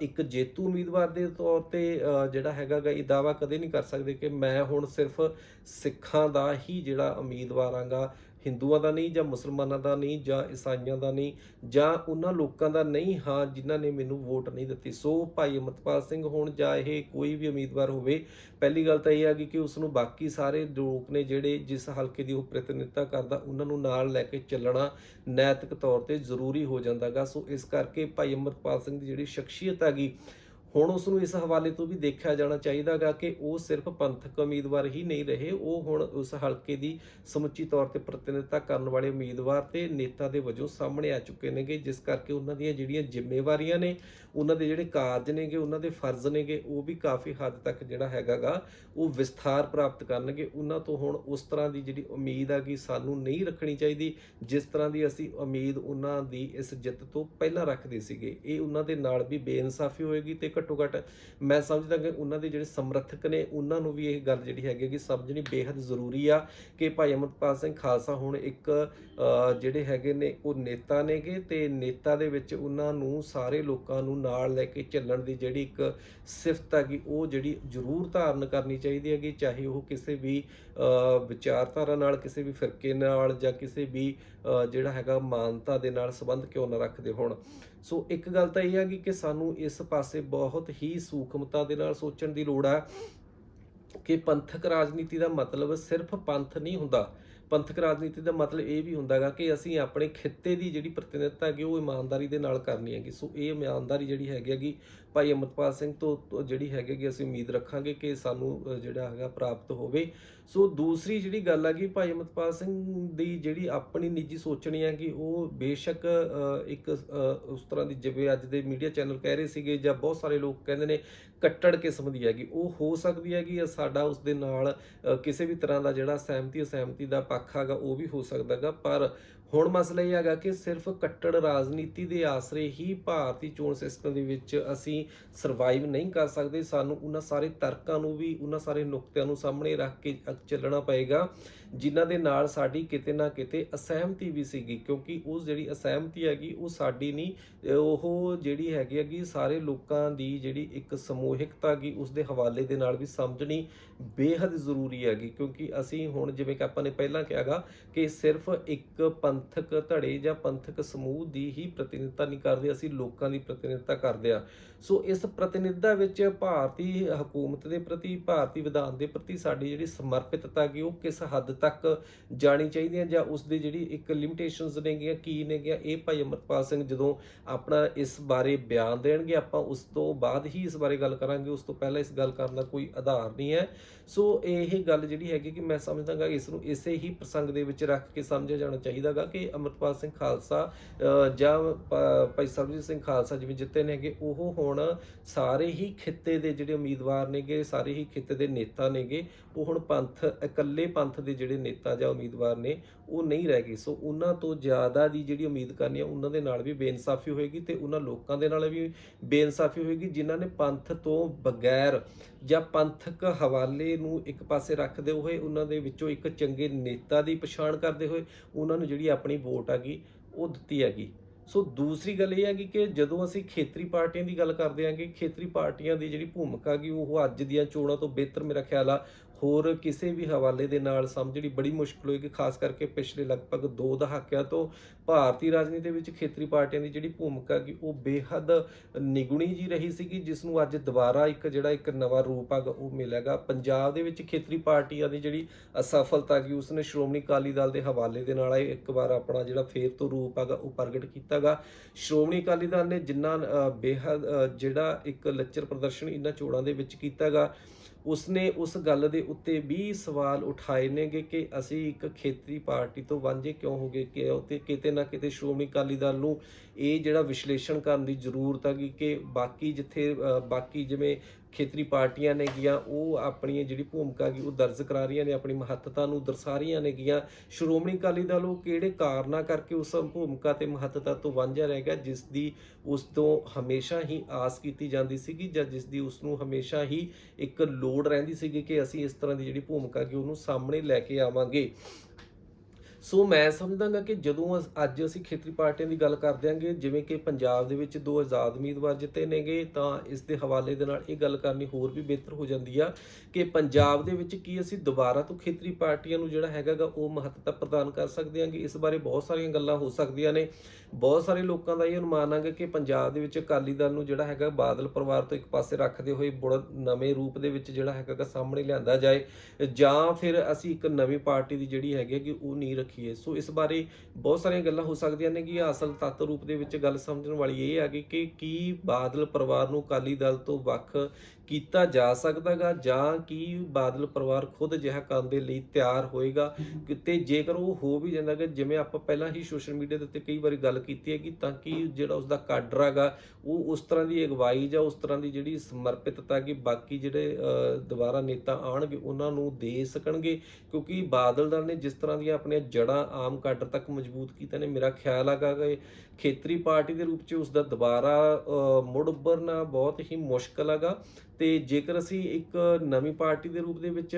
ਇੱਕ ਜੇਤੂ ਉਮੀਦਵਾਰ ਦੇ ਤੌਰ ਤੇ ਜਿਹੜਾ ਹੈਗਾ ਇਹ ਦਾਵਾ ਕਦੇ ਨਹੀਂ ਕਰ ਸਕਦੇ ਕਿ ਮੈਂ ਹੁਣ ਸਿਰਫ ਸਿੱਖਾਂ ਦਾ ਹੀ ਜਿਹੜਾ ਉਮੀਦਵਾਰ ਆਂਗਾ ਹਿੰਦੂਆਂ ਦਾ ਨਹੀਂ ਜਾਂ ਮੁਸਲਮਾਨਾਂ ਦਾ ਨਹੀਂ ਜਾਂ ਈਸਾਈਆਂ ਦਾ ਨਹੀਂ ਜਾਂ ਉਹਨਾਂ ਲੋਕਾਂ ਦਾ ਨਹੀਂ, ਹਾਂ, ਜਿਨ੍ਹਾਂ ਨੇ ਮੈਨੂੰ ਵੋਟ ਨਹੀਂ ਦਿੱਤੀ। ਸੋ ਭਾਈ ਅਮਰਪਾਲ ਸਿੰਘ ਹੋਣ ਜਾਂ ਇਹ ਕੋਈ ਵੀ ਉਮੀਦਵਾਰ ਹੋਵੇ, ਪਹਿਲੀ ਗੱਲ ਤਾਂ ਇਹ ਹੈਗੀ ਕਿ ਉਸ ਨੂੰ ਬਾਕੀ ਸਾਰੇ ਲੋਕ ਨੇ ਜਿਹੜੇ ਜਿਸ ਹਲਕੇ ਦੀ ਉਹ ਪ੍ਰਤੀਨਿਧਤਾ ਕਰਦਾ, ਉਹਨਾਂ ਨੂੰ ਨਾਲ ਲੈ ਕੇ ਚੱਲਣਾ ਨੈਤਿਕ ਤੌਰ ਤੇ ਜ਼ਰੂਰੀ ਹੋ ਜਾਂਦਾਗਾ। ਸੋ ਇਸ ਕਰਕੇ ਭਾਈ ਅਮਰਪਾਲ ਸਿੰਘ ਦੀ ਜਿਹੜੀ ਸ਼ਖਸੀਅਤ ਹੈਗੀ ਹੁਣ ਉਸ ਨੂੰ ਇਸ ਹਵਾਲੇ ਤੋਂ ਵੀ ਦੇਖਿਆ ਜਾਣਾ ਚਾਹੀਦਾਗਾ ਕਿ ਉਹ ਸਿਰਫ ਪੰਥਕ ਉਮੀਦਵਾਰ ਹੀ ਨਹੀਂ ਰਹੇ, ਉਹ ਹੁਣ ਉਸ ਹਲਕੇ ਦੀ ਸਮੁੱਚੀ ਤੌਰ ਤੇ ਪ੍ਰਤੀਨਿਧਤਾ ਕਰਨ ਵਾਲੇ ਉਮੀਦਵਾਰ ਤੇ ਨੇਤਾ ਦੇ ਵਜੋਂ ਸਾਹਮਣੇ ਆ ਚੁੱਕੇ ਨੇਗੇ, ਜਿਸ ਕਰਕੇ ਉਹਨਾਂ ਦੀਆਂ ਜਿਹੜੀਆਂ ਜ਼ਿੰਮੇਵਾਰੀਆਂ ਨੇ, ਉਹਨਾਂ ਦੇ ਜਿਹੜੇ ਕਾਰਜ ਨੇਗੇ, ਉਹਨਾਂ ਦੇ ਫਰਜ਼ ਨੇਗੇ, ਉਹ ਵੀ ਕਾਫੀ ਹੱਦ ਤੱਕ ਜਿਹੜਾ ਹੈਗਾਗਾ, ਉਹ ਵਿਸਥਾਰ ਪ੍ਰਾਪਤ ਕਰਨਗੇ। ਉਹਨਾਂ ਤੋਂ ਹੁਣ ਉਸ ਤਰ੍ਹਾਂ ਦੀ ਜਿਹੜੀ ਉਮੀਦ ਆ ਕਿ ਸਾਨੂੰ ਨਹੀਂ ਰੱਖਣੀ ਚਾਹੀਦੀ, ਜਿਸ ਤਰ੍ਹਾਂ ਦੀ ਅਸੀਂ ਉਮੀਦ ਉਹਨਾਂ ਦੀ ਇਸ ਜਿੱਤ ਤੋਂ ਪਹਿਲਾਂ ਰੱਖਦੇ ਸੀਗੇ। ਇਹ ਉਹਨਾਂ ਦੇ ਨਾਲ ਵੀ ਬੇਇਨਸਾਫੀ ਹੋਏਗੀ ਤੇ ਘੱਟੋ ਘੱਟ ਮੈਂ ਸਮਝਦਾ ਕਿ ਉਹਨਾਂ ਦੇ ਜਿਹੜੇ ਸਮਰਥਕ ਨੇ, ਉਹਨਾਂ ਨੂੰ ਵੀ ਇਹ ਗੱਲ ਜਿਹੜੀ ਹੈਗੀ ਕਿ ਸਮਝਣੀ ਬੇहद ਜ਼ਰੂਰੀ ਆ ਕਿ ਭਾਈ ਅਮਰਪਾਲ ਸਿੰਘ ਖਾਲਸਾ ਹੁਣ ਇੱਕ ਜਿਹੜੇ ਹੈਗੇ ਨੇ ਉਹ ਨੇਤਾ ਨੇਗੇ ਤੇ ਨੇਤਾ ਦੇ ਵਿੱਚ ਉਹਨਾਂ ਨੂੰ ਸਾਰੇ ਲੋਕਾਂ ਨੂੰ ਨਾਲ ਲੈ ਕੇ ਚੱਲਣ ਦੀ ਜਿਹੜੀ ਇੱਕ ਸਿਫਤ ਹੈਗੀ, ਉਹ ਜਿਹੜੀ ਜ਼ਰੂਰ ਧਾਰਨ ਕਰਨੀ ਚਾਹੀਦੀ ਹੈਗੀ, ਚਾਹੇ ਉਹ ਕਿਸੇ ਵੀ ਵਿਚਾਰਧਾਰਾ ਨਾਲ, ਕਿਸੇ ਵੀ ਫਿਰਕੇ ਨਾਲ ਜਾਂ ਕਿਸੇ ਵੀ ਜਿਹੜਾ ਹੈਗਾ ਮਾਨਤਾ ਦੇ ਨਾਲ ਸੰਬੰਧ ਕਿਉਂ ਨਾ ਰੱਖਦੇ ਹੋਣ। ਸੋ ਇੱਕ ਗੱਲ ਤਾਂ ਇਹ ਹੈਗੀ ਕਿ ਸਾਨੂੰ ਇਸ ਪਾਸੇ ਬਹੁਤ ਹੀ ਸੂਖਮਤਾ ਦੇ ਨਾਲ ਸੋਚਣ ਦੀ ਲੋੜ ਹੈ ਕਿ ਪੰਥਕ ਰਾਜਨੀਤੀ ਦਾ ਮਤਲਬ ਸਿਰਫ ਪੰਥ ਨਹੀਂ ਹੁੰਦਾ। ਪੰਥਕ ਰਾਜਨੀਤੀ ਦਾ ਮਤਲਬ ਇਹ ਵੀ ਹੁੰਦਾਗਾ ਕਿ ਅਸੀਂ ਆਪਣੇ ਖਿੱਤੇ ਦੀ ਜਿਹੜੀ ਪ੍ਰਤੀਨਿਧਤਾ ਹੈਗੀ ਉਹ ਇਮਾਨਦਾਰੀ ਦੇ ਨਾਲ ਕਰਨੀ ਹੈਗੀ। ਸੋ ਇਹ ਇਮਾਨਦਾਰੀ ਜਿਹੜੀ ਹੈਗੀ ਹੈਗੀ ਭਾਈ ਅਮਰਪਾਲ ਸਿੰਘ ਤੋਂ ਜਿਹੜੀ ਹੈਗੀ ਕਿ ਅਸੀਂ ਉਮੀਦ ਰੱਖਾਂਗੇ ਕਿ ਸਾਨੂੰ ਜਿਹੜਾ ਹੈਗਾ ਪ੍ਰਾਪਤ ਹੋਵੇ। ਸੋ ਦੂਸਰੀ ਜਿਹੜੀ ਗੱਲ ਹੈਗੀ ਭਾਈ ਅਮਰਪਾਲ ਸਿੰਘ ਦੀ ਜਿਹੜੀ ਆਪਣੀ ਨਿੱਜੀ ਸੋਚਣੀ ਹੈ ਕਿ ਉਹ ਬੇਸ਼ੱਕ ਇੱਕ ਉਸ ਤਰ੍ਹਾਂ ਦੀ ਜਿਵੇਂ ਅੱਜ ਦੇ ਮੀਡੀਆ ਚੈਨਲ ਕਹਿ ਰਹੇ ਸੀਗੇ ਜਾਂ ਬਹੁਤ ਸਾਰੇ ਲੋਕ ਕਹਿੰਦੇ ਨੇ ਕੱਟੜ ਕਿਸਮ ਦੀ ਹੈਗੀ। ਉਹ ਹੋ ਸਕਦੀ ਹੈ ਕਿ ਸਾਡਾ ਉਸ ਦੇ ਨਾਲ ਕਿਸੇ ਵੀ ਤਰ੍ਹਾਂ ਦਾ ਜਿਹੜਾ ਸਹਿਮਤੀ ਅਸਹਿਮਤੀ ਦਾ ਪੱਖ ਹੈਗਾ ਉਹ ਵੀ ਹੋ ਸਕਦਾਗਾ ਪਰ ਹੁਣ ਮਸਲਾ ਇਹ ਹੈਗਾ ਕਿ ਸਿਰਫ ਕੱਟੜ ਰਾਜਨੀਤੀ ਦੇ ਆਸਰੇ ਹੀ ਭਾਰਤੀ ਚੋਣ ਸਿਸਟਮ ਦੇ ਵਿੱਚ ਅਸੀਂ ਸਰਵਾਈਵ ਨਹੀਂ ਕਰ ਸਕਦੇ। ਸਾਨੂੰ ਉਹਨਾਂ ਸਾਰੇ ਤਰਕਾਂ ਨੂੰ ਵੀ, ਉਹਨਾਂ ਸਾਰੇ ਨੁਕਤਿਆਂ ਨੂੰ ਸਾਹਮਣੇ ਰੱਖ ਕੇ ਚੱਲਣਾ ਪਏਗਾ, ਜਿਨ੍ਹਾਂ ਦੇ ਨਾਲ ਸਾਡੀ ਕਿਤੇ ਨਾ ਕਿਤੇ ਅਸਹਿਮਤੀ ਵੀ ਸੀਗੀ। ਕਿਉਂਕਿ ਉਹ ਜਿਹੜੀ ਅਸਹਿਮਤੀ ਹੈਗੀ, ਉਹ ਸਾਡੀ ਨਹੀਂ, ਉਹ ਜਿਹੜੀ ਹੈਗੀ ਹੈਗੀ, ਸਾਰੇ ਲੋਕਾਂ ਦੀ ਜਿਹੜੀ ਇੱਕ ਸਮੂਹਿਕਤਾ ਹੈਗੀ, ਉਸ ਦੇ ਹਵਾਲੇ ਦੇ ਨਾਲ ਵੀ ਸਮਝਣੀ ਬੇਹੱਦ ਜ਼ਰੂਰੀ ਹੈਗੀ, ਕਿਉਂਕਿ ਅਸੀਂ ਹੁਣ ਜਿਵੇਂ ਕਿ ਆਪਾਂ ਨੇ ਪਹਿਲਾਂ ਕਿਹਾਗਾ ਕਿ ਸਿਰਫ ਇੱਕ ਪੰਥਕ ਧੜੇ ਜਾਂ ਪੰਥਕ ਸਮੂਹ ਦੀ ਹੀ ਪ੍ਰਤੀਨਿਧਤਾ ਨਹੀਂ ਕਰਦੇ, ਅਸੀਂ ਲੋਕਾਂ ਦੀ ਪ੍ਰਤੀਨਿਧਤਾ ਕਰਦੇ ਆ ਸੋ ਇਸ ਪ੍ਰਤੀਨਿਧਤਾ ਵਿੱਚ ਭਾਰਤੀ ਹਕੂਮਤ ਦੇ ਪ੍ਰਤੀ, ਭਾਰਤੀ ਵਿਧਾਨ ਦੇ ਪ੍ਰਤੀ ਸਾਡੀ ਜਿਹੜੀ ਸਮਰਪਿਤਤਾ ਹੈਗੀ, ਉਹ ਕਿਸ ਹੱਦ ਤੱਕ ਜਾਣੀ ਚਾਹੀਦੀ ਹੈ? ਜਾਂ ਉਸ ਦੀ ਜਿਹੜੀ ਇੱਕ ਲਿਮਿਟੇਸ਼ਨਸ ਨੇਗੀਆਂ, ਕੀ ਨੇਗੀਆਂ? ਇਹ ਭਾਈ ਅਮਰਪਾਲ ਸਿੰਘ ਜਦੋਂ ਆਪਣਾ ਇਸ ਬਾਰੇ ਬਿਆਨ ਦੇਣਗੇ, ਆਪਾਂ ਉਸ ਤੋਂ ਬਾਅਦ ਹੀ ਇਸ ਬਾਰੇ ਗੱਲ ਕਰਾਂਗੇ। ਉਸ ਤੋਂ ਪਹਿਲਾਂ ਇਸ ਗੱਲ ਕਰਨ ਦਾ ਕੋਈ ਆਧਾਰ ਨਹੀਂ ਹੈ। ਸੋ ਇਹ ਗੱਲ ਜਿਹੜੀ ਹੈਗੀ ਕਿ ਮੈਂ ਸਮਝਦਾਗਾ ਇਸ ਨੂੰ ਇਸੇ ਹੀ ਪ੍ਰਸੰਗ ਦੇ ਵਿੱਚ ਰੱਖ ਕੇ ਸਮਝਿਆ ਜਾਣਾ ਚਾਹੀਦਾਗਾ ਕਿ ਅਮਰਪਾਲ ਸਿੰਘ ਖਾਲਸਾ ਜਾਂ ਭਾਈ ਸਰਬਜੀਤ ਸਿੰਘ ਖਾਲਸਾ ਜਿਵੇਂ ਜਿੱਤੇ ਨੇਗੇ, ਉਹ ਹੁਣ ਹੁਣ ਸਾਰੇ ਹੀ ਖਿੱਤੇ ਦੇ ਜਿਹੜੇ ਉਮੀਦਵਾਰ ਨੇਗੇ, ਸਾਰੇ ਹੀ ਖਿੱਤੇ ਦੇ ਨੇਤਾ ਨੇਗੇ, ਉਹ ਹੁਣ ਪੰਥ, ਇਕੱਲੇ ਪੰਥ ਦੇ ਜਿਹੜੇ ਨੇਤਾ ਜਾਂ ਉਮੀਦਵਾਰ ਨੇ, ਉਹ ਨਹੀਂ ਰਹਿ ਗਏ। ਸੋ ਉਹਨਾਂ ਤੋਂ ਜ਼ਿਆਦਾ ਦੀ ਜਿਹੜੀ ਉਮੀਦ ਕਰਨੀ ਆ ਉਹਨਾਂ ਦੇ ਨਾਲ ਵੀ ਬੇਇਨਸਾਫੀ ਹੋਏਗੀ ਤੇ ਉਹਨਾਂ ਲੋਕਾਂ ਦੇ ਨਾਲ ਵੀ ਬੇਇਨਸਾਫੀ ਹੋਏਗੀ, ਜਿਨ੍ਹਾਂ ਨੇ ਪੰਥ ਤੋਂ ਬਗੈਰ ਜਾਂ ਪੰਥਕ ਹਵਾਲੇ ਨੂੰ ਇੱਕ ਪਾਸੇ ਰੱਖਦੇ ਹੋਏ, ਉਹਨਾਂ ਦੇ ਵਿੱਚੋਂ ਇੱਕ ਚੰਗੇ ਨੇਤਾ ਦੀ ਪਛਾਣ ਕਰਦੇ ਹੋਏ, ਉਹਨਾਂ ਨੂੰ ਜਿਹੜੀ ਆਪਣੀ ਵੋਟ ਹੈਗੀ ਉਹ ਦਿੱਤੀ ਹੈਗੀ। ਸੋ ਦੂਸਰੀ ਗੱਲ ਇਹ ਹੈਗੀ ਕਿ ਜਦੋਂ ਅਸੀਂ ਖੇਤਰੀ ਪਾਰਟੀਆਂ ਦੀ ਗੱਲ ਕਰਦੇ ਹਾਂ ਕਿ ਖੇਤਰੀ ਪਾਰਟੀਆਂ ਦੀ ਜਿਹੜੀ ਭੂਮਿਕਾ ਹੈਗੀ ਉਹ ਅੱਜ ਦੀਆਂ ਚੋਣਾਂ ਤੋਂ ਬਿਹਤਰ ਮੇਰਾ ਖਿਆਲ ਆ ਹੋਰ ਕਿਸੇ ਵੀ ਹਵਾਲੇ ਦੇ ਨਾਲ ਸਮਝਣੀ ਬੜੀ ਮੁਸ਼ਕਲ ਹੋਏਗੀ ਖਾਸ ਕਰਕੇ ਪਿਛਲੇ ਲਗਭਗ 2 ਦਹਾਕਿਆਂ ਤੋਂ ਭਾਰਤੀ ਰਾਜਨੀਤੀ ਵਿੱਚ ਖੇਤਰੀ ਪਾਰਟੀਆਂ ਦੀ ਜਿਹੜੀ ਭੂਮਿਕਾ ਹੈਗੀ ਉਹ ਬੇਹੱਦ ਨਿਗੁਣੀ ਜੀ ਰਹੀ ਸੀਗੀ ਜਿਸ ਨੂੰ ਅੱਜ ਦੁਬਾਰਾ ਇੱਕ ਜਿਹੜਾ ਇੱਕ ਨਵਾਂ ਰੂਪ ਹੈਗਾ ਉਹ ਮਿਲੇਗਾ ਪੰਜਾਬ ਦੇ ਵਿੱਚ ਖੇਤਰੀ ਪਾਰਟੀਆਂ ਦੀ ਜਿਹੜੀ ਅਸਫਲਤਾ ਹੈਗੀ ਉਸਨੇ ਸ਼੍ਰੋਮਣੀ ਅਕਾਲੀ ਦਲ ਦੇ ਹਵਾਲੇ ਦੇ ਨਾਲ ਇੱਕ ਵਾਰ ਆਪਣਾ ਜਿਹੜਾ ਫੇਰ ਤੋਂ ਰੂਪ ਹੈਗਾ ਉਹ ਪ੍ਰਗਟ ਕੀਤਾਗਾ। ਸ਼੍ਰੋਮਣੀ ਅਕਾਲੀ ਦਲ ਨੇ ਜਿੰਨਾ ਬੇਹੱਦ ਜਿਹੜਾ ਇੱਕ ਲੱਚਰ ਪ੍ਰਦਰਸ਼ਨ ਇਹਨਾਂ ਚੋਣਾਂ ਦੇ ਵਿੱਚ ਕੀਤਾਗਾ ਉਸਨੇ ਉਸ ਗੱਲ ਦੇ ਉੱਤੇ ਵੀ ਸਵਾਲ ਉਠਾਏ ਨੇਗੇ ਕਿ ਅਸੀਂ ਇੱਕ ਖੇਤਰੀ ਪਾਰਟੀ ਤੋਂ ਵਾਂਝੇ ਕਿਉਂ ਹੋ ਗਏ? ਕਿ ਤੇ ਕਿਤੇ ਨਾ ਕਿਤੇ ਸ਼੍ਰੋਮਣੀ ਅਕਾਲੀ ਦਲ ਨੂੰ ਇਹ ਜਿਹੜਾ ਵਿਸ਼ਲੇਸ਼ਣ ਕਰਨ ਦੀ ਜ਼ਰੂਰਤ ਹੈਗੀ ਕਿ ਬਾਕੀ ਜਿੱਥੇ ਬਾਕੀ ਜਿਵੇਂ ਖੇਤਰੀ ਪਾਰਟੀਆਂ ਨੇਗੀਆਂ ਉਹ ਆਪਣੀ ਜਿਹੜੀ ਭੂਮਿਕਾ ਹੈਗੀ ਉਹ ਦਰਜ ਕਰਾ ਰਹੀਆਂ ਨੇ, ਆਪਣੀ ਮਹੱਤਤਾ ਨੂੰ ਦਰਸਾ ਰਹੀਆਂ ਨੇਗੀਆਂ ਸ਼੍ਰੋਮਣੀ ਅਕਾਲੀ ਦਲ ਉਹ ਕਿਹੜੇ ਕਾਰਨਾਂ ਕਰਕੇ ਉਸ ਭੂਮਿਕਾ ਤੇ ਮਹੱਤਤਾ ਤੋਂ ਵਾਂਝਾ ਰਹਿ ਗਿਆ ਜਿਸ ਦੀ ਉਸ ਤੋਂ ਹਮੇਸ਼ਾ ਹੀ ਆਸ ਕੀਤੀ ਜਾਂਦੀ ਸੀਗੀ ਜਾਂ ਜਿਸ ਦੀ ਉਸ ਨੂੰ ਹਮੇਸ਼ਾ ਹੀ ਇੱਕ ਲੋੜ ਰਹਿੰਦੀ ਸੀਗੀ ਕਿ ਅਸੀਂ ਇਸ ਤਰ੍ਹਾਂ ਦੀ ਜਿਹੜੀ ਭੂਮਿਕਾ ਕਿ ਉਹਨੂੰ ਸਾਹਮਣੇ ਲੈ ਕੇ ਆਵਾਂਗੇ। ਸੋ ਮੈਂ ਸਮਝਦਾਗਾ ਕਿ ਜਦੋਂ ਅਸ- ਅੱਜ ਅਸੀਂ ਖੇਤਰੀ ਪਾਰਟੀਆਂ ਦੀ ਗੱਲ ਕਰਦੇ ਆਂਗੇ ਜਿਵੇਂ ਕਿ ਪੰਜਾਬ ਦੇ ਵਿੱਚ ਦੋ ਆਜ਼ਾਦ ਉਮੀਦਵਾਰ ਜਿੱਤੇ ਨੇਗੇ, ਤਾਂ ਇਸ ਦੇ ਹਵਾਲੇ ਦੇ ਨਾਲ ਇਹ ਗੱਲ ਕਰਨੀ ਹੋਰ ਵੀ ਬਿਹਤਰ ਹੋ ਜਾਂਦੀ ਆ ਕਿ ਪੰਜਾਬ ਦੇ ਵਿੱਚ ਕੀ ਅਸੀਂ ਦੁਬਾਰਾ ਤੋਂ ਖੇਤਰੀ ਪਾਰਟੀਆਂ ਨੂੰ ਜਿਹੜਾ ਹੈਗਾਗਾ ਉਹ ਮਹੱਤਤਾ ਪ੍ਰਦਾਨ ਕਰ ਸਕਦੇ ਹਾਂਗੇ। ਇਸ ਬਾਰੇ ਬਹੁਤ ਸਾਰੀਆਂ ਗੱਲਾਂ ਹੋ ਸਕਦੀਆਂ ਨੇ। ਬਹੁਤ ਸਾਰੇ ਲੋਕਾਂ ਦਾ ਇਹ ਅਨੁਮਾਨ ਹੈਗਾ ਕਿ ਪੰਜਾਬ ਦੇ ਵਿੱਚ ਅਕਾਲੀ ਦਲ ਨੂੰ ਜਿਹੜਾ ਹੈਗਾ ਬਾਦਲ ਪਰਿਵਾਰ ਤੋਂ ਇੱਕ ਪਾਸੇ ਰੱਖਦੇ ਹੋਏ ਬੜਾ, ਨਵੇਂ ਰੂਪ ਦੇ ਵਿੱਚ ਜਿਹੜਾ ਹੈਗਾ ਸਾਹਮਣੇ ਲਿਆਂਦਾ ਜਾਏ। ਜਾਂ ਫਿਰ ਅਸੀਂ ਇੱਕ ਨਵੀਂ ਪਾਰਟੀ ਦੀ ਜਿਹੜੀ ਹੈਗੀ ਕਿ ਉਹ ਨੀਂਹ ਰੱਖੀ ਰੱਖੀਏ ਸੋ ਇਸ ਬਾਰੇ ਬਹੁਤ ਸਾਰੀਆਂ ਗੱਲਾਂ ਹੋ ਸਕਦੀਆਂ ਨੇ ਕਿ ਅਸਲ ਤੱਤ ਰੂਪ ਦੇ ਵਿੱਚ ਗੱਲ ਸਮਝਣ ਵਾਲੀ ਇਹ ਆ ਗਈ ਕਿ ਕੀ ਬਾਦਲ ਪਰਿਵਾਰ ਨੂੰ ਅਕਾਲੀ ਦਲ ਤੋਂ ਵੱਖ ਕੀਤਾ ਜਾ ਸਕਦਾਗਾ ਜਾਂ ਕੀ ਬਾਦਲ ਪਰਿਵਾਰ ਖੁਦ ਅਜਿਹਾ ਕਰਨ ਦੇ ਲਈ ਤਿਆਰ ਹੋਏਗਾ ਕਿਤੇ ਜੇਕਰ ਉਹ ਹੋ ਵੀ ਜਾਂਦਾ ਕਿ ਜਿਵੇਂ ਆਪਾਂ ਪਹਿਲਾਂ ਹੀ ਸੋਸ਼ਲ ਮੀਡੀਆ ਦੇ ਉੱਤੇ ਕਈ ਵਾਰੀ ਗੱਲ ਕੀਤੀ ਹੈ ਕਿ ਤਾਂ ਕਿ ਜਿਹੜਾ ਉਸਦਾ ਕਾਡਰ ਹੈਗਾ, ਉਹ ਉਸ ਤਰ੍ਹਾਂ ਦੀ ਅਗਵਾਈ ਜਾਂ ਉਸ ਤਰ੍ਹਾਂ ਦੀ ਜਿਹੜੀ ਸਮਰਪਿਤਤਾ ਕਿ ਬਾਕੀ ਜਿਹੜੇ ਦੁਬਾਰਾ ਨੇਤਾ ਆਣਗੇ ਉਹਨਾਂ ਨੂੰ ਦੇ ਸਕਣਗੇ? ਕਿਉਂਕਿ ਬਾਦਲ ਦਲ ਨੇ ਜਿਸ ਤਰ੍ਹਾਂ ਦੀਆਂ ਆਪਣੀਆਂ ਜੜਾਂ ਆਮ ਕਾਡਰ ਤੱਕ ਮਜ਼ਬੂਤ ਕੀਤਾ ਨੇ, ਮੇਰਾ ਖਿਆਲ ਹੈਗਾ ਕਿ ਖੇਤਰੀ ਪਾਰਟੀ ਦੇ ਰੂਪ 'ਚ ਉਸ ਦਾ ਦੁਬਾਰਾ ਮੁੜ ਉੱਭਰਨਾ ਬਹੁਤ ਹੀ ਮੁਸ਼ਕਲ ਹੈਗਾ। ਤੇ ਜੇਕਰ ਅਸੀਂ ਇੱਕ ਨਵੀਂ ਪਾਰਟੀ ਦੇ ਰੂਪ ਦੇ ਵਿੱਚ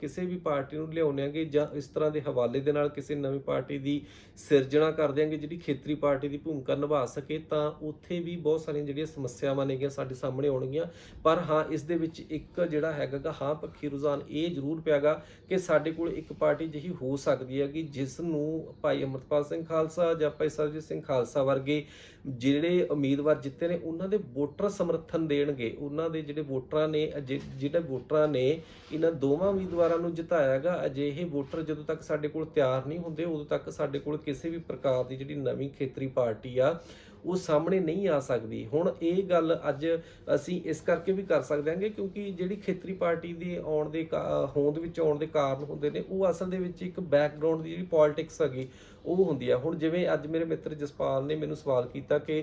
ਕਿਸੇ ਵੀ ਪਾਰਟੀ ਨੂੰ ਲਿਆਉਂਦੇ ਜਾਂ ਇਸ ਤਰ੍ਹਾਂ ਦੇ ਹਵਾਲੇ ਦੇ ਨਾਲ ਕਿਸੇ ਨਵੀਂ ਪਾਰਟੀ ਦੀ ਸਿਰਜਣਾ ਕਰ ਦਿਆਂਗੇ ਜਿਹੜੀ ਖੇਤਰੀ ਪਾਰਟੀ ਦੀ ਭੂਮਿਕਾ ਨਿਭਾ ਸਕੇ, ਤਾਂ ਉੱਥੇ ਵੀ ਬਹੁਤ ਸਾਰੀਆਂ ਜਿਹੜੀਆਂ ਸਮੱਸਿਆਵਾਂ ਨੇਗੀਆਂ ਸਾਡੇ ਸਾਹਮਣੇ ਆਉਣਗੀਆਂ। ਪਰ ਹਾਂ, ਇਸ ਦੇ ਵਿੱਚ ਇੱਕ ਜਿਹੜਾ ਹੈਗਾ ਹਾਂ, ਪੱਖੀ ਰੁਝਾਨ ਇਹ ਜ਼ਰੂਰ ਪਿਆਗਾ ਕਿ ਸਾਡੇ ਕੋਲ ਇੱਕ ਪਾਰਟੀ ਜਿਹੀ ਹੋ ਸਕਦੀ ਹੈ ਕਿ ਜਿਸ ਨੂੰ ਭਾਈ ਅਮਰਪਾਲ ਸਿੰਘ ਖਾਲਸਾ ਜਾਂ ਭਾਈ ਸਰਜੀਤ ਸਿੰਘ ਖਾਲਸਾ ਵਰਗੇ ਜਿਹੜੇ ਉਮੀਦਵਾਰ ਜਿੱਤੇ ਨੇ, ਉਹਨਾਂ ਦੇ ਵੋਟਰ ਸਮਰਥਨ ਦੇਣਗੇ, ਉਹਨਾਂ ਦੇ ਜਿਹੜੇ ਵੋਟਰਾਂ ਨੇ, ਅਜੇ- ਜਿਹੜੇ ਵੋਟਰਾਂ ਨੇ ਇਹਨਾਂ ਦੋਵਾਂ ਉਮੀਦਵਾਰਾਂ ਨੂੰ ਜਿਤਾਇਆਗਾ ਅਜਿਹੇ ਵੋਟਰ ਜਦੋਂ ਤੱਕ ਸਾਡੇ ਕੋਲ ਤਿਆਰ ਨਹੀਂ ਹੁੰਦੇ, ਉਦੋਂ ਤੱਕ ਸਾਡੇ ਕੋਲ ਕਿਸੇ ਵੀ ਪ੍ਰਕਾਰ ਦੀ ਜਿਹੜੀ ਨਵੀਂ ਖੇਤਰੀ ਪਾਰਟੀ ਆ, ਉਹ ਸਾਹਮਣੇ ਨਹੀਂ ਆ ਸਕਦੀ। ਹੁਣ ਇਹ ਗੱਲ ਅੱਜ ਅਸੀਂ ਇਸ ਕਰਕੇ ਵੀ ਕਰ ਸਕਦੇ ਹਾਂਗੇ, ਕਿਉਂਕਿ ਜਿਹੜੀ ਖੇਤਰੀ ਪਾਰਟੀ ਦੇ ਆਉਣ ਦੇ ਕਾ- ਹੋਂਦ ਵਿੱਚ ਆਉਣ ਦੇ ਕਾਰਨ ਹੁੰਦੇ ਨੇ, ਉਹ ਅਸਲ ਦੇ ਵਿੱਚ ਇੱਕ ਬੈਕਗ੍ਰਾਉਂਡ ਦੀ ਜਿਹੜੀ ਪੋਲਿਟਿਕਸ ਹੈਗੀ ਉਹ ਹੁੰਦੀ ਆ। ਹੁਣ ਜਿਵੇਂ ਅੱਜ ਮੇਰੇ ਮਿੱਤਰ ਜਸਪਾਲ ਨੇ ਮੈਨੂੰ ਸਵਾਲ ਕੀਤਾ ਕਿ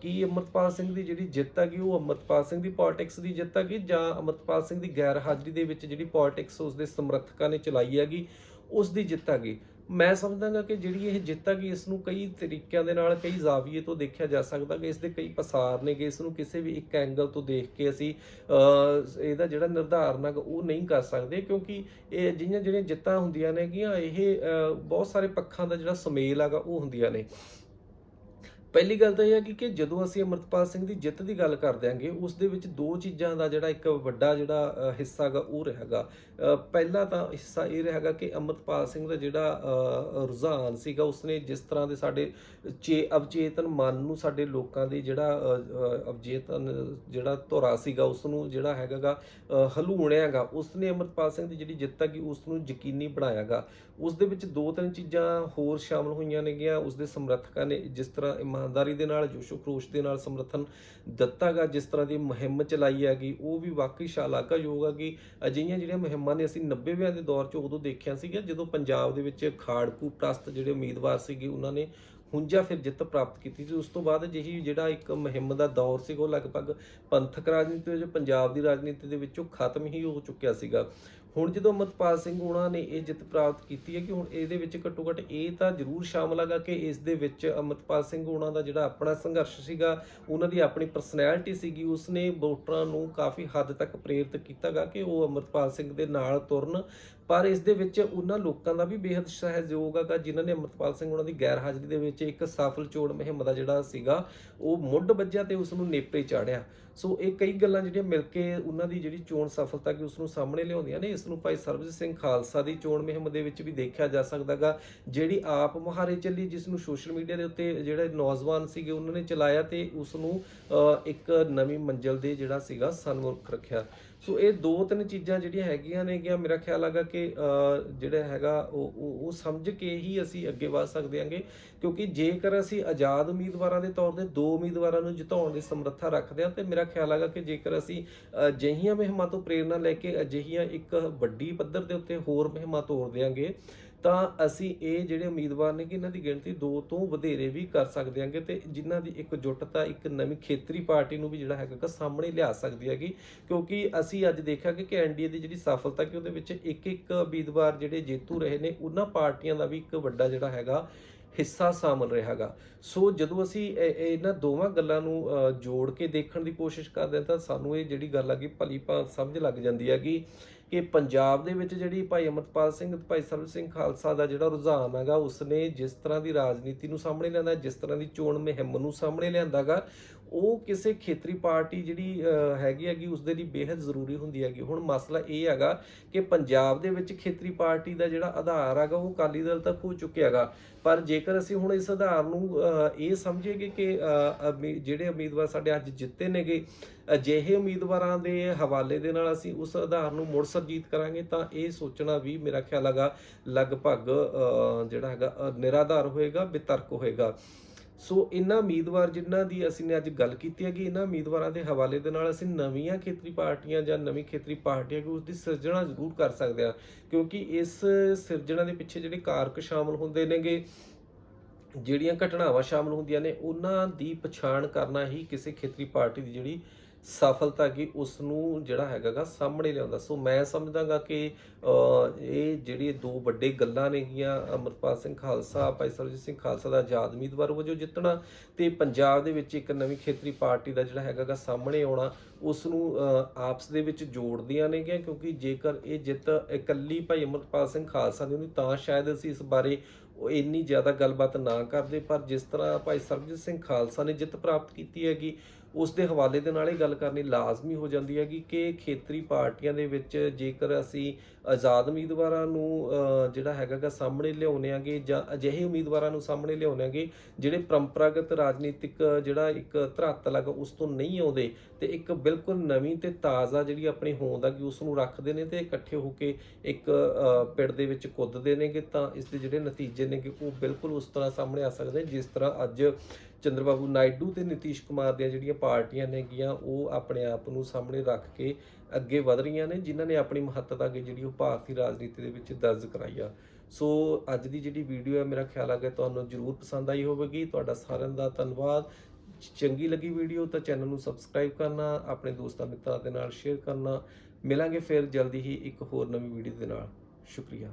ਕੀ ਅਮਰਪਾਲ ਸਿੰਘ ਦੀ ਜਿਹੜੀ ਜਿੱਤ ਹੈਗੀ ਉਹ ਅਮਰਪਾਲ ਸਿੰਘ ਦੀ ਪੋਲਿਟਿਕਸ ਦੀ ਜਿੱਤ ਹੈਗੀ ਜਾਂ ਅਮਰਪਾਲ ਸਿੰਘ ਦੀ ਗੈਰ ਹਾਜ਼ਰੀ ਦੇ ਵਿੱਚ ਜਿਹੜੀ ਪੋਲਿਟਿਕਸ ਉਸ ਦੇ ਸਮਰਥਕਾਂ ਨੇ ਚਲਾਈ ਹੈਗੀ ਉਸ ਦੀ ਜਿੱਤ ਹੈਗੀ ਮੈਂ ਸਮਝਦਾਗਾ ਕਿ ਜਿਹੜੀ ਇਹ ਜਿੱਤ ਹੈਗੀ ਇਸ ਨੂੰ ਕਈ ਤਰੀਕਿਆਂ ਦੇ ਨਾਲ, ਕਈ ਜ਼ਾਵੀਏ ਤੋਂ ਦੇਖਿਆ ਜਾ ਸਕਦਾ ਕਿ ਇਸ ਦੇ ਕਈ ਪਸਾਰ ਨੇਗੇ ਇਸ ਨੂੰ ਕਿਸੇ ਵੀ ਇੱਕ ਐਂਗਲ ਤੋਂ ਦੇਖ ਕੇ ਅਸੀਂ ਇਹਦਾ ਜਿਹੜਾ ਨਿਰਧਾਰਨ ਹੈਗਾ ਉਹ ਨਹੀਂ ਕਰ ਸਕਦੇ ਕਿਉਂਕਿ ਇਹ ਜਿਹੀਆਂ ਜਿਹੜੀਆਂ ਜਿੱਤਾਂ ਹੁੰਦੀਆਂ ਨੇਗੀਆਂ, ਇਹ ਬਹੁਤ ਸਾਰੇ ਪੱਖਾਂ ਦਾ ਜਿਹੜਾ ਸੁਮੇਲ ਹੈਗਾ ਉਹ ਹੁੰਦੀਆਂ ਨੇ। ਪਹਿਲੀ ਗੱਲ ਤਾਂ ਇਹ ਹੈ ਕਿ ਕਿ ਜਦੋਂ ਅਸੀਂ ਅਮਰਤਪਾਲ ਸਿੰਘ ਦੀ ਜਿੱਤ ਦੀ ਗੱਲ ਕਰਦੇ ਆਂਗੇ, ਉਸ ਦੇ ਵਿੱਚ ਦੋ ਚੀਜ਼ਾਂ ਦਾ ਜਿਹੜਾ ਇੱਕ ਵੱਡਾ ਜਿਹੜਾ ਹਿੱਸਾ ਹੈਗਾ, ਉਹ ਰਹੇਗਾ। ਪਹਿਲਾ ਤਾਂ ਹਿੱਸਾ ਇਹ ਰਹੇਗਾ ਕਿ ਅਮਰਤਪਾਲ ਸਿੰਘ ਦਾ ਜਿਹੜਾ ਰੁਝਾਨ ਸੀਗਾ, ਉਸਨੇ ਜਿਸ ਤਰ੍ਹਾਂ ਦੇ ਸਾਡੇ ਚੇ, ਅਵਚੇਤਨ ਮਨ ਨੂੰ ਸਾਡੇ ਲੋਕਾਂ ਦੇ ਜਿਹੜਾ ਅਵਚੇਤਨ ਜਿਹੜਾ ਧੁਰਾ ਸੀਗਾ ਉਸ ਨੂੰ ਜਿਹੜਾ ਹੈਗਾਗਾ ਹਲੂਣਿਆਗਾ। ਉਸਨੇ ਅਮਰਤਪਾਲ ਸਿੰਘ ਦੀ ਜਿਹੜੀ ਜਿੱਤ ਹੈਗੀ ਉਸ ਨੂੰ ਯਕੀਨੀ ਬਣਾਇਆਗਾ। ਉਸ ਦੇ ਵਿੱਚ ਦੋ ਤਿੰਨ ਚੀਜ਼ਾਂ ਹੋਰ ਸ਼ਾਮਲ ਹੋਈਆਂ ਨੇਗੀਆਂ। ਉਸ ਦੇ ਸਮਰਥਕਾਂ ਨੇ ਜਿਸ ਤਰ੍ਹਾਂ ਇਮਾਨਦਾਰੀ ਦੇ ਨਾਲ, ਜੋਸ਼ੋ ਖਰੋਸ਼ ਦੇ ਨਾਲ ਸਮਰਥਨ ਦਿੱਤਾਗਾ, ਜਿਸ ਤਰ੍ਹਾਂ ਦੀ ਮੁਹਿੰਮ ਚਲਾਈ ਹੈਗੀ, ਉਹ ਵੀ ਵਾਕਈ ਸ਼ਲਾਘਾਯੋਗ ਹੈਗੀ। ਅਜਿਹੀਆਂ ਜਿਹੜੀਆਂ ਮੁਹਿੰਮਾਂ ਨੇ, ਅਸੀਂ 90ਵਿਆਂ ਦੇ ਦੌਰ 'ਚ ਉਦੋਂ ਦੇਖਿਆ ਸੀਗਾ ਜਦੋਂ ਪੰਜਾਬ ਦੇ ਵਿੱਚ ਖਾੜਕੂ ਪ੍ਰਸਤ ਜਿਹੜੇ ਉਮੀਦਵਾਰ ਸੀਗੇ, ਉਹਨਾਂ ਨੇ ਹੁੰਜਾ ਫਿਰ ਜਿੱਤ ਪ੍ਰਾਪਤ ਕੀਤੀ ਸੀ। ਉਸ ਤੋਂ ਬਾਅਦ ਜਿਹੀ ਜਿਹੜਾ ਇੱਕ ਮੁਹਿੰਮ ਦਾ ਦੌਰ ਸੀ ਉਹ ਲਗਭਗ ਪੰਥਕ ਰਾਜਨੀਤੀ ਵਿੱਚ, ਪੰਜਾਬ ਦੀ ਰਾਜਨੀਤੀ ਦੇ ਵਿੱਚੋਂ ਖਤਮ ਹੀ ਹੋ ਚੁੱਕਿਆ ਸੀਗਾ। ਹੁਣ ਜਦੋਂ ਅਮਰਪਾਲ ਸਿੰਘ ਉਹਨਾਂ ਨੇ ਇਹ ਜਿੱਤ ਪ੍ਰਾਪਤ ਕੀਤੀ ਹੈ ਕਿ ਹੁਣ ਇਹਦੇ ਵਿੱਚ ਘੱਟੋ ਘੱਟ ਇਹ ਤਾਂ ਜ਼ਰੂਰ ਸ਼ਾਮਲ ਹੈਗਾ ਕਿ ਇਸ ਦੇ ਵਿੱਚ ਅਮਰਪਾਲ ਸਿੰਘ ਉਹਨਾਂ ਦਾ ਜਿਹੜਾ ਆਪਣਾ ਸੰਘਰਸ਼ ਸੀਗਾ, ਉਹਨਾਂ ਦੀ ਆਪਣੀ ਪਰਸਨੈਲਿਟੀ ਸੀਗੀ, ਉਸਨੇ ਵੋਟਰਾਂ ਨੂੰ ਕਾਫੀ ਹੱਦ ਤੱਕ ਪ੍ਰੇਰਿਤ ਕੀਤਾਗਾ ਕਿ ਉਹ ਅਮਰਪਾਲ ਸਿੰਘ ਦੇ ਨਾਲ ਤੁਰਨ ਪਰ ਇਸ ਦੇ ਵਿੱਚ ਉਹਨਾਂ ਲੋਕਾਂ ਦਾ ਵੀ ਬੇਹੱਦ ਸਹਿਯੋਗ ਹੈਗਾ ਜਿਨ੍ਹਾਂ ਨੇ ਅਮਰਪਾਲ ਸਿੰਘ ਉਹਨਾਂ ਦੀ ਗੈਰ ਹਾਜ਼ਰੀ ਦੇ ਵਿੱਚ ਇੱਕ ਸਫਲ ਚੋਣ ਮੁਹਿੰਮ ਦਾ ਜਿਹੜਾ ਸੀਗਾ, ਉਹ ਮੁੱਢ ਵੱਜਿਆ ਤੇ ਉਸ ਨੂੰ ਨੇਪਰੇ ਚਾੜਿਆ। ਸੋ ਇਹ ਕਈ ਗੱਲਾਂ ਜਿਹੜੀਆਂ ਮਿਲ ਕੇ ਉਹਨਾਂ ਦੀ ਜਿਹੜੀ ਚੋਣ ਸਫਲਤਾ ਕਿ ਉਸ ਨੂੰ ਸਾਹਮਣੇ ਲਿਆਉਂਦੀਆਂ ਨੇ, ਇਸ ਨੂੰ ਭਾਈ ਸਰਬਜੀਤ ਸਿੰਘ ਖਾਲਸਾ ਦੀ ਚੋਣ ਮੁਹਿੰਮ ਦੇ ਵਿੱਚ ਵੀ ਦੇਖਿਆ ਜਾ ਸਕਦਾਗਾ, ਜਿਹੜੀ ਆਪ ਮੁਹਾਰੇ ਚੱਲੀ, ਜਿਸ ਨੂੰ ਸੋਸ਼ਲ ਮੀਡੀਆ ਦੇ ਉੱਤੇ ਜਿਹੜੇ ਨੌਜਵਾਨ ਸੀਗੇ ਉਹਨਾਂ ਨੇ ਚਲਾਇਆ ਤੇ ਉਸ ਨੂੰ ਇੱਕ ਨਵੀਂ ਮੰਜ਼ਿਲ ਦੇ ਜਿਹੜਾ ਸੀਗਾ, ਸਨਮੁਖ ਰੱਖਿਆ। ਸੋ ਇਹ ਦੋ ਤਿੰਨ ਚੀਜ਼ਾਂ ਜਿਹੜੀਆਂ ਹੈਗੀਆਂ ਨੇ ਕਿ ਮੇਰਾ ਖਿਆਲ ਹੈਗਾ ਕਿ ਜਿਹੜਾ ਹੈਗਾ, ਉਹ ਉਹ ਸਮਝ ਕੇ ਹੀ ਅਸੀਂ ਅੱਗੇ ਵਧ ਸਕਦੇ ਹਾਂਗੇ। ਕਿਉਂਕਿ ਜੇਕਰ ਅਸੀਂ ਆਜ਼ਾਦ ਉਮੀਦਵਾਰਾਂ ਦੇ ਤੌਰ ਤੇ ਦੋ ਉਮੀਦਵਾਰਾਂ ਨੂੰ ਜਿਤਾਉਣ ਦੀ ਸਮਰੱਥਾ ਰੱਖਦੇ ਹਾਂ, ਤੇ ਮੇਰਾ ਖਿਆਲ ਹੈਗਾ ਕਿ ਜੇਕਰ ਅਸੀਂ ਅਜਿਹੀਆਂ ਮਹਿਮਾਂ ਤੋਂ ਪ੍ਰੇਰਣਾ ਲੈ ਕੇ ਅਜਿਹੀਆਂ ਇੱਕ ਵੱਡੀ ਪੱਧਰ ਦੇ ਉੱਤੇ ਹੋਰ ਮੁਹਿੰਮਾਂ ਤੋਰ ਦਿਆਂਗੇ ਤਾਂ ਅਸੀਂ ਇਹ ਜਿਹੜੇ ਉਮੀਦਵਾਰ ਨੇ ਕਿ ਇਹਨਾਂ ਦੀ ਗਿਣਤੀ ਦੋ ਤੋਂ ਵਧੇਰੇ ਵੀ ਕਰ ਸਕਦੇ ਹਾਂਗੇ ਤੇ ਜਿਨ੍ਹਾਂ ਦੀ ਇੱਕ ਜੁੱਟਤਾ ਇੱਕ ਨਵੀਂ ਖੇਤਰੀ ਪਾਰਟੀ ਨੂੰ ਵੀ ਜਿਹੜਾ ਹੈਗਾ ਗਾ ਸਾਹਮਣੇ ਲਿਆ ਸਕਦੀ ਹੈਗੀ, ਕਿਉਂਕਿ ਅਸੀਂ ਅੱਜ ਦੇਖਿਆ ਕਿ ਐਨਡੀਏ ਦੀ ਜਿਹੜੀ ਸਫਲਤਾ ਕਿ ਉਹਦੇ ਵਿੱਚ ਇੱਕ ਇੱਕ ਉਮੀਦਵਾਰ ਜਿਹੜੇ ਜੇਤੂ ਰਹੇ ਨੇ, ਉਹਨਾਂ ਪਾਰਟੀਆਂ ਦਾ ਵੀ ਇੱਕ ਵੱਡਾ ਜਿਹੜਾ ਹੈਗਾ ਹਿੱਸਾ ਸ਼ਾਮਲ ਰਿਹਾਗਾ ਸੋ ਜਦੋਂ ਅਸੀਂ ਇਹਨਾਂ ਦੋਵਾਂ ਗੱਲਾਂ ਨੂੰ ਜੋੜ ਕੇ ਦੇਖਣ ਦੀ ਕੋਸ਼ਿਸ਼ ਕਰਦੇ ਹਾਂ ਤਾਂ ਸਾਨੂੰ ਇਹ ਜਿਹੜੀ ਗੱਲ ਹੈਗੀ ਭਲੀ ਭਾਂਤ ਸਮਝ ਲੱਗ ਜਾਂਦੀ ਹੈਗੀ। ਕਿ ਕਿ ਪੰਜਾਬ ਦੇ ਵਿੱਚ ਜਿਹੜੀ ਭਾਈ ਅਮਰਪਾਲ ਸਿੰਘ ਤੇ ਭਾਈ ਸਰਬ ਸਿੰਘ ਖਾਲਸਾ ਦਾ ਜਿਹੜਾ ਰੁਝਾਨ ਹੈਗਾ, ਉਸਨੇ ਜਿਸ ਤਰ੍ਹਾਂ ਦੀ ਰਾਜਨੀਤੀ ਨੂੰ ਸਾਹਮਣੇ ਲਿਆਂਦਾ, ਜਿਸ ਤਰ੍ਹਾਂ ਦੀ ਚੋਣ ਮੁਹਿੰਮ ਨੂੰ ਸਾਹਮਣੇ ਲਿਆਂਦਾਗਾ ਉਹ ਕਿਸੇ ਖੇਤਰੀ ਪਾਰਟੀ ਜਿਹੜੀ ਹੈਗੀ ਹੈਗੀ ਉਸ ਦੇ ਲਈ ਬੇहद ਜ਼ਰੂਰੀ ਹੁੰਦੀ ਹੈਗੀ। ਹੁਣ ਮਸਲਾ ਇਹ ਹੈਗਾ ਕਿ ਪੰਜਾਬ ਦੇ ਵਿੱਚ ਖੇਤਰੀ ਪਾਰਟੀ ਦਾ ਜਿਹੜਾ ਆਧਾਰ ਹੈਗਾ, ਉਹ ਅਕਾਲੀ ਦਲ ਤੱਕ ਹੋ ਚੁੱਕਿਆ ਹੈਗਾ। ਪਰ ਜੇਕਰ ਅਸੀਂ ਹੁਣ ਇਸ ਆਧਾਰ ਨੂੰ ਇਹ ਸਮਝੀਏ ਕਿ ਜਿਹੜੇ ਉਮੀਦਵਾਰ ਸਾਡੇ ਅੱਜ ਜਿੱਤੇ ਨੇਗੇ, ਅਜਿਹੇ ਉਮੀਦਵਾਰਾਂ ਦੇ ਹਵਾਲੇ ਦੇ ਨਾਲ ਅਸੀਂ ਉਸ ਆਧਾਰ ਨੂੰ ਮੁੜ ਸਰਜੀਤ ਕਰਾਂਗੇ, ਤਾਂ ਇਹ ਸੋਚਣਾ ਵੀ ਮੇਰਾ ਖਿਆਲ ਹੈਗਾ ਲਗਭਗ ਜਿਹੜਾ ਹੈਗਾ ਨਿਰਾਧਾਰ ਹੋਏਗਾ, ਬਿਤਰਕ ਹੋਏਗਾ। ਸੋ ਇਹਨਾਂ ਉਮੀਦਵਾਰ ਜਿਨ੍ਹਾਂ ਦੀ ਅਸੀਂ ਨੇ ਅੱਜ ਗੱਲ ਕੀਤੀ ਹੈ ਕਿ ਇਹਨਾਂ ਉਮੀਦਵਾਰਾਂ ਦੇ ਹਵਾਲੇ ਦੇ ਨਾਲ ਅਸੀਂ ਨਵੀਆਂ ਖੇਤਰੀ ਪਾਰਟੀਆਂ ਜਾਂ ਨਵੀਂ ਖੇਤਰੀ ਪਾਰਟੀਆਂ ਕਿ ਉਸ ਦੀ ਸਿਰਜਣਾ ਜ਼ਰੂਰ ਕਰ ਸਕਦੇ ਹਾਂ, ਕਿਉਂਕਿ ਇਸ ਸਿਰਜਣਾ ਦੇ ਪਿੱਛੇ ਜਿਹੜੇ ਕਾਰਕ ਸ਼ਾਮਲ ਹੁੰਦੇ ਨੇਗੇ, ਜਿਹੜੀਆਂ ਘਟਨਾਵਾਂ ਸ਼ਾਮਲ ਹੁੰਦੀਆਂ ਨੇ, ਉਹਨਾਂ ਦੀ ਪਛਾਣ ਕਰਨਾ ਹੀ ਕਿਸੇ ਖੇਤਰੀ ਪਾਰਟੀ ਦੀ ਜਿਹੜੀ ਸਫਲਤਾ ਕੀ ਉਸ ਨੂੰ ਜਿਹੜਾ ਹੈਗਾ ਗਾ ਸਾਹਮਣੇ ਲਿਆਉਂਦਾ। ਸੋ ਮੈਂ ਸਮਝਦਾਗਾ ਕਿ ਇਹ ਜਿਹੜੀ ਦੋ ਵੱਡੇ ਗੱਲਾਂ ਨੇਗੀਆਂ, ਅਮਰਪਾਲ ਸਿੰਘ ਖਾਲਸਾ, ਭਾਈ ਸਰਜੀਤ ਸਿੰਘ ਖਾਲਸਾ ਦਾ ਆਜ਼ਾਦ ਉਮੀਦਵਾਰ ਵਜੋਂ ਜਿੱਤਣਾ ਤੇ ਪੰਜਾਬ ਦੇ ਵਿੱਚ ਇੱਕ ਨਵੀਂ ਖੇਤਰੀ ਪਾਰਟੀ ਦਾ ਜਿਹੜਾ ਹੈਗਾ ਗਾ ਸਾਹਮਣੇ ਆਉਣਾ ਉਸ ਨੂੰ ਆਪਸ ਦੇ ਵਿੱਚ ਜੋੜਦੀਆਂ ਨੇਗੀਆਂ ਕਿਉਂਕਿ ਜੇਕਰ ਇਹ ਜਿੱਤ ਇਕੱਲੀ ਭਾਈ ਅਮਰਪਾਲ ਸਿੰਘ ਖਾਲਸਾ ਦੀ ਹੁੰਦੀ, ਤਾਂ ਸ਼ਾਇਦ ਅਸੀਂ ਇਸ ਬਾਰੇ ਉਹ ਇੰਨੀ ਜ਼ਿਆਦਾ ਗੱਲਬਾਤ ਨਾ ਕਰਦੇ। ਪਰ ਜਿਸ ਤਰ੍ਹਾਂ ਭਾਈ ਸਰਬਜੀਤ ਸਿੰਘ ਖਾਲਸਾ ਨੇ ਜਿੱਤ ਪ੍ਰਾਪਤ ਕੀਤੀ ਹੈਗੀ ਉਸ ਦੇ ਹਵਾਲੇ ਦੇ ਨਾਲ ਇਹ ਗੱਲ ਕਰਨੀ ਲਾਜ਼ਮੀ ਹੋ ਜਾਂਦੀ ਹੈਗੀ ਕਿ ਖੇਤਰੀ ਪਾਰਟੀਆਂ ਦੇ ਵਿੱਚ ਜੇਕਰ ਅਸੀਂ ਆਜ਼ਾਦ ਉਮੀਦਵਾਰਾਂ ਨੂੰ ਜਿਹੜਾ ਹੈਗਾ ਸਾਹਮਣੇ ਲਿਆਉਣੇ ਆਂਗੇ ਜਾਂ ਅਜਿਹੇ ਉਮੀਦਵਾਰਾਂ ਨੂੰ ਸਾਹਮਣੇ ਲਿਆਉਣੇ ਆਂਗੇ ਜਿਹੜੇ ਪਰੰਪਰਾਗਤ ਰਾਜਨੀਤਿਕ ਜਿਹੜਾ ਇੱਕ ਧਰਾਤਲ ਹੈਗਾ ਉਸ ਤੋਂ ਨਹੀਂ ਆਉਂਦੇ ਤੇ ਇੱਕ ਬਿਲਕੁਲ ਨਵੀਂ ਤੇ ਤਾਜ਼ਾ ਜਿਹੜੀ ਆਪਣੀ ਹੋਂਦ ਹੈਗੀ ਉਸ ਨੂੰ ਰੱਖਦੇ ਨੇ ਤੇ ਇਕੱਠੇ ਹੋ ਕੇ ਇੱਕ ਅ, ਪਿੜ ਦੇ ਵਿੱਚ ਕੁੱਦਦੇ ਨੇਗੇ ਤਾਂ ਇਸ ਦੇ ਜਿਹੜੇ ਨਤੀਜੇ ਨੇਗੇ ਉਹ ਬਿਲਕੁਲ ਉਸ ਤਰ੍ਹਾਂ ਸਾਹਮਣੇ ਆ ਸਕਦੇ ਜਿਸ ਤਰ੍ਹਾਂ ਅੱਜ ਚੰਦਰਬਾਬੂ ਨਾਇਡੂ ਤੇ ਨਿਤੀਸ਼ ਕੁਮਾਰ ਦੀਆਂ ਜਿਹੜੀਆਂ ਪਾਰਟੀਆਂ ਨੇਗੀਆਂ, ਉਹ ਆਪਣੇ ਆਪ ਨੂੰ ਸਾਹਮਣੇ ਰੱਖ ਕੇ ਅੱਗੇ ਵਧ ਰਹੀਆਂ ਨੇ, ਜਿਨ੍ਹਾਂ ਨੇ ਆਪਣੀ ਮਹੱਤਤਾ ਅੱਗੇ ਜਿਹੜੀ ਉਹ ਭਾਰਤੀ ਰਾਜਨੀਤੀ ਦੇ ਵਿੱਚ ਦਰਜ ਕਰਾਈ ਆ ਸੋ ਅੱਜ ਦੀ ਜਿਹੜੀ ਵੀਡੀਓ ਹੈ, ਮੇਰਾ ਖਿਆਲ ਆ ਕਿ ਤੁਹਾਨੂੰ ਜਰੂਰ ਪਸੰਦ ਆਈ ਹੋਵੇਗੀ। ਤੁਹਾਡਾ ਸਾਰਿਆਂ ਦਾ ਧੰਨਵਾਦ। ਚੰਗੀ ਲੱਗੀ ਵੀਡੀਓ ਤਾਂ ਚੈਨਲ ਨੂੰ ਸਬਸਕ੍ਰਾਈਬ ਕਰਨਾ, ਆਪਣੇ ਦੋਸਤਾਂ ਮਿੱਤਰਾਂ ਦੇ ਨਾਲ ਸ਼ੇਅਰ ਕਰਨਾ। ਮਿਲਾਂਗੇ ਫਿਰ ਜਲਦੀ ਹੀ ਇੱਕ ਹੋਰ ਨਵੀਂ ਵੀਡੀਓ ਦੇ ਨਾਲ। ਸ਼ੁਕਰੀਆ।